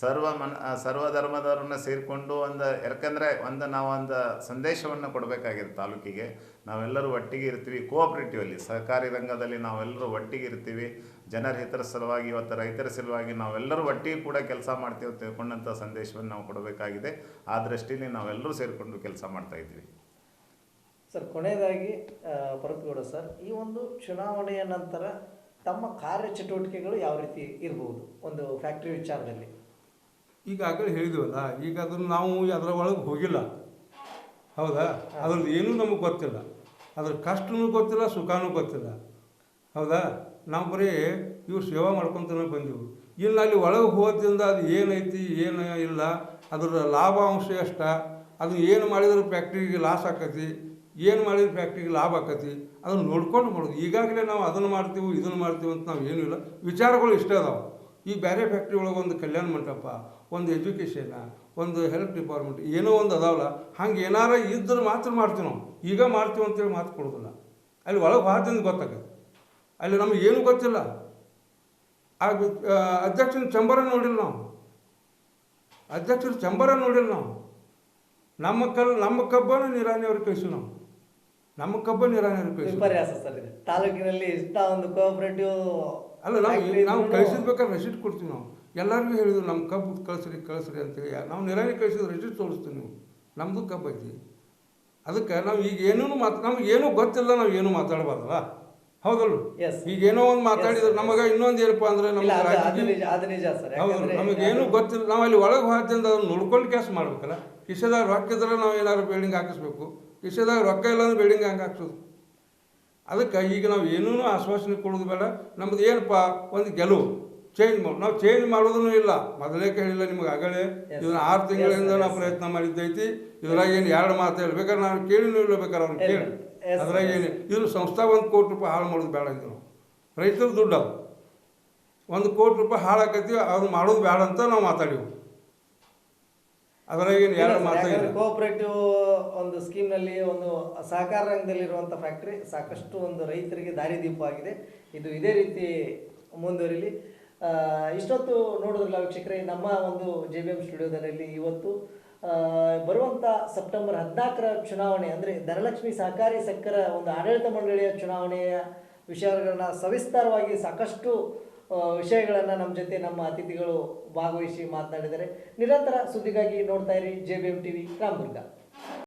Speaker 2: ಸರ್ವ ಮನ ಸರ್ವ ಧರ್ಮದವ್ರನ್ನ ಸೇರಿಕೊಂಡು ಒಂದು ಯಾಕಂದ್ರೆ ಒಂದು ನಾವು ಒಂದು ಸಂದೇಶವನ್ನು ಕೊಡಬೇಕಾಗಿದೆ ತಾಲೂಕಿಗೆ. ನಾವೆಲ್ಲರೂ ಒಟ್ಟಿಗೆ ಇರ್ತೀವಿ ಕೋಆಪರೇಟಿವ್ ಅಲ್ಲಿ ಸಹಕಾರಿ ರಂಗದಲ್ಲಿ ನಾವೆಲ್ಲರೂ ಒಟ್ಟಿಗೆ ಇರ್ತೀವಿ. ಜನರ ಹಿತರ ಸಲುವಾಗಿ ಇವತ್ತು ರೈತರ ಸಲುವಾಗಿ ನಾವೆಲ್ಲರೂ ಒಟ್ಟಿಗೆ ಕೂಡ ಕೆಲಸ ಮಾಡ್ತೀವಿ ಅಂತ ತಿಳ್ಕೊಂಡಂಥ ಸಂದೇಶವನ್ನು ನಾವು ಕೊಡಬೇಕಾಗಿದೆ. ಆ ದೃಷ್ಟಿಯಲ್ಲಿ ನಾವೆಲ್ಲರೂ ಸೇರಿಕೊಂಡು ಕೆಲಸ ಮಾಡ್ತಾ ಇದ್ದೀವಿ.
Speaker 1: ಸರ್ ಕೊನೆಯದಾಗಿ ಭರತ್ಗೌಡ ಸರ್ ಈ ಒಂದು ಚುನಾವಣೆಯ ನಂತರ ತಮ್ಮ ಕಾರ್ಯಚಟುವಟಿಕೆಗಳು ಯಾವ ರೀತಿ ಇರಬಹುದು ಒಂದು ಫ್ಯಾಕ್ಟರಿ ವಿಚಾರದಲ್ಲಿ?
Speaker 3: ಈಗಾಗಲೇ ಹೇಳಿದ್ವಲ್ಲ ಈಗ ಅದನ್ನು ನಾವು ಅದರ ಒಳಗೆ ಹೋಗಿಲ್ಲ. ಹೌದಾ? ಅದ್ರದ್ದು ಏನೂ ನಮಗೆ ಗೊತ್ತಿಲ್ಲ. ಅದ್ರ ಕಷ್ಟನೂ ಗೊತ್ತಿಲ್ಲ, ಸುಖನೂ ಗೊತ್ತಿಲ್ಲ. ಹೌದಾ? ನಾವು ಬರೀ ಇವ್ರು ಸೇವಾ ಮಾಡ್ಕೊತಾನೆ ಬಂದೆವು. ಇಲ್ಲಿ, ಅಲ್ಲಿ ಒಳಗೆ ಹೋದ್ರಿಂದ ಅದು ಏನೈತಿ, ಏನು ಇಲ್ಲ, ಅದರ ಲಾಭಾಂಶ ಎಷ್ಟ ಅದು ಏನು ಮಾಡಿದ್ರೆ ಫ್ಯಾಕ್ಟ್ರಿಗೆ ಲಾಸ್ ಆಕತಿ, ಏನು ಮಾಡಿದ್ರೆ ಫ್ಯಾಕ್ಟ್ರಿಗೆ ಲಾಭ ಆಕತಿ ಅದನ್ನು ನೋಡ್ಕೊಂಡು ಮಾಡೋದು. ಈಗಾಗಲೇ ನಾವು ಅದನ್ನು ಮಾಡ್ತೀವಿ ಇದನ್ನು ಮಾಡ್ತೀವಿ ಅಂತ ನಾವು ಏನೂ ಇಲ್ಲ. ವಿಚಾರಗಳು ಇಷ್ಟೇ ಅದಾವೆ. ಈ ಬೇರೆ ಫ್ಯಾಕ್ಟ್ರಿ ಒಳಗೆ ಒಂದು ಕಲ್ಯಾಣ ಮಂಟಪ, ಒಂದು ಎಜುಕೇಷನ ಒಂದು ಹೆಲ್ಪ್ ಡಿಪಾರ್ಟ್ಮೆಂಟ್ ಏನೋ ಒಂದು ಅದಾವಲ್ಲ ಹಂಗೆ ಏನಾರ ಇದ್ರೆ ಮಾತ್ರ ಮಾಡ್ತೀವಿ ನಾವು. ಈಗ ಮಾಡ್ತೀವಿ ಅಂತೇಳಿ ಮಾತು ಕೊಡೋದಿಲ್ಲ. ಅಲ್ಲಿ ಒಳಗೆ ಹೋದಿಂದ ಗೊತ್ತಾಗತ್ತೆ. ಅಲ್ಲಿ ನಮಗೆ ಏನು ಗೊತ್ತಿಲ್ಲ. ಆ ವಿ- ಆ, ಅಧ್ಯಕ್ಷನ ಚಂಬರ ನೋಡಿಲ್ಲ ನಾವು. ಅಧ್ಯಕ್ಷರ ಚಂಬರ ನೋಡಿಲ್ಲ ನಾವು. ನಮ್ಮ ಕಲ್ ನಮ್ಮ ಕಬ್ಬನ ನಿರಾಣಿ ಅವ್ರಿಗೆ ಕಳಿಸಿ ನಾವು. ನಮ್ಮ ಕಬ್ಬ ನಿರಾಣಿ ಅವ್ರಿಗೆ ಕಳಿಸಿ
Speaker 1: ವಿಪರ್ಯಾಸ ಸರ್ ಇದು. ತಾಲೂಕಿನಲ್ಲಿ ಇಷ್ಟ ಒಂದು ಕೋಆಪರೇಟಿವ್
Speaker 3: ಅಲ್ಲ ನಾವು ನಾವು ಕಳಿಸಿದ್ಬೇಕಾದ್ರೆ ರೆಸಿಟ್ ಕೊಡ್ತೀವಿ ನಾವು. ಎಲ್ಲರಿಗೂ ಹೇಳಿದ್ರು ನಮ್ಮ ಕಬ್ಬು ಕಳಿಸ್ರಿ ಕಳಿಸ್ರಿ ಅಂತೇಳಿ. ನಾವು ನಿರಾಣಿ ಕಳಿಸಿದ್ರೆ ರೆಸಿಟ್ ತೋರಿಸ್ತೀವಿ ನೀವು. ನಮ್ಮದು ಕಬ್ಬು ಐತಿ. ಅದಕ್ಕೆ ನಾವು ಈಗ ಏನೂ ಮಾತು ನಮ್ಗೆ ಏನೂ ಗೊತ್ತಿಲ್ಲ ನಾವು ಏನೂ ಮಾತಾಡಬಾರ್ದಲ್ಲ. ಹೌದಲ್ಲ
Speaker 1: Yes.
Speaker 3: ಈಗ ಏನೋ ಒಂದು ಮಾತಾಡಿದ್ರೆ ನಮಗ ಇನ್ನೊಂದು ಏನಪ್ಪ ಅಂದ್ರೆ ನಮ್ಗೆ ಹೌದು
Speaker 1: ಯಾಕಂದ್ರೆ
Speaker 3: ನಮಗೆ ಏನು ಗೊತ್ತಿಲ್ಲ. ನಾವು ಅಲ್ಲಿ ಒಳಗೆ ಹೋದ್ರಿಂದ ಅದನ್ನು ನೋಡ್ಕೊಂಡು ಕೆಲಸ ಮಾಡ್ಬೇಕಲ್ಲ. ಕಿಶೆದಾಗ ರೊಕ್ಕ ಇದ್ರೆ ನಾವು ಏನಾದ್ರು ಬಿಲ್ಡಿಂಗ್ ಹಾಕಿಸ್ಬೇಕು. ಕಿಶೆದಾಗ ರೊಕ್ಕ ಇಲ್ಲ ಅಂದ್ರೆ ಬಿಲ್ಡಿಂಗ್ ಹಂಗೆ ಹಾಕ್ಸೋದು? ಅದಕ್ಕೆ ಈಗ ನಾವು ಏನೂ ಆಶ್ವಾಸನೆ ಕೊಡೋದು ಬೇಡ. ನಮ್ದು ಏನಪ್ಪ? ಒಂದು ಗೆಲುವು. ಚೇಂಜ್ ಮಾಡಿ ನಾವು ಚೇಂಜ್ ಮಾಡೋದೂ ಇಲ್ಲ. ಮೊದಲೇ ಕೇಳಿಲ್ಲ ನಿಮಗೆ ಆಗಲೇ. ಇದನ್ನ ಆರು ತಿಂಗಳಿಂದ ನಾವು ಪ್ರಯತ್ನ ಮಾಡಿದ್ದೈತಿ. ಇದ್ರಾಗ ಏನು ಎರಡು ಮಾತು ಹೇಳ್ಬೇಕಾದ್ರೆ ನಾನು ಕೇಳಿನೂ ನೀವು ಬೇಕಾದ್ರೆ ಕೇಳಿ. ಅದ್ರಾಗ ಏನು ಇದು ಸಂಸ್ಥಾ ಒಂದು ಕೋಟಿ ರೂಪಾಯಿ ಹಾಳು ಮಾಡೋದು ಬೇಡ ಅಂತ ರೈತರು ರೈತರ ದುಡ್ಡು ಅದು ಒಂದು ಕೋಟಿ ರೂಪಾಯಿ ಹಾಳಾಕತ್ತೀವಿ ಅದು ಮಾಡೋದು ಬೇಡ ಅಂತ ನಾವು ಮಾತಾಡಿವು. ಅದ್ರಾಗ ಏನು ಎರಡು ಮಾತಾಡಿಲ್ಲ
Speaker 1: ಕೋಆಪರೇಟಿವ್ ಒಂದು ಸ್ಕೀಮ್ನಲ್ಲಿ ಒಂದು ಸಹಕಾರ ರಂಗದಲ್ಲಿರುವಂಥ ಫ್ಯಾಕ್ಟ್ರಿ ಸಾಕಷ್ಟು ಒಂದು ರೈತರಿಗೆ ದಾರಿದೀಪವಾಗಿದೆ. ಇದು ಇದೇ ರೀತಿ ಮುಂದುವರಿಲಿ. ಇಷ್ಟೊತ್ತು ನೋಡಿದ್ರಲ್ಲ ವೀಕ್ಷಕರೇ, ನಮ್ಮ ಒಂದು ಜೆ ಬಿ ಎಂ ಸ್ಟುಡಿಯೋದಲ್ಲಿ ಇವತ್ತು ಬರುವಂಥ ಸೆಪ್ಟೆಂಬರ್ ಹದಿನಾಲ್ಕರ ಚುನಾವಣೆ, ಅಂದರೆ ಧನಲಕ್ಷ್ಮಿ ಸಹಕಾರಿ ಸಕ್ಕರ ಒಂದು ಆಡಳಿತ ಮಂಡಳಿಯ ಚುನಾವಣೆಯ ವಿಷಯಗಳನ್ನು ಸವಿಸ್ತಾರವಾಗಿ ಸಾಕಷ್ಟು ವಿಷಯಗಳನ್ನು ನಮ್ಮ ಜೊತೆ ನಮ್ಮ ಅತಿಥಿಗಳು ಭಾಗವಹಿಸಿ ಮಾತನಾಡಿದ್ದಾರೆ. ನಿರಂತರ ಸುದ್ದಿಗಾಗಿ ನೋಡ್ತಾ ಇರಿ J B M T V Ramdurg.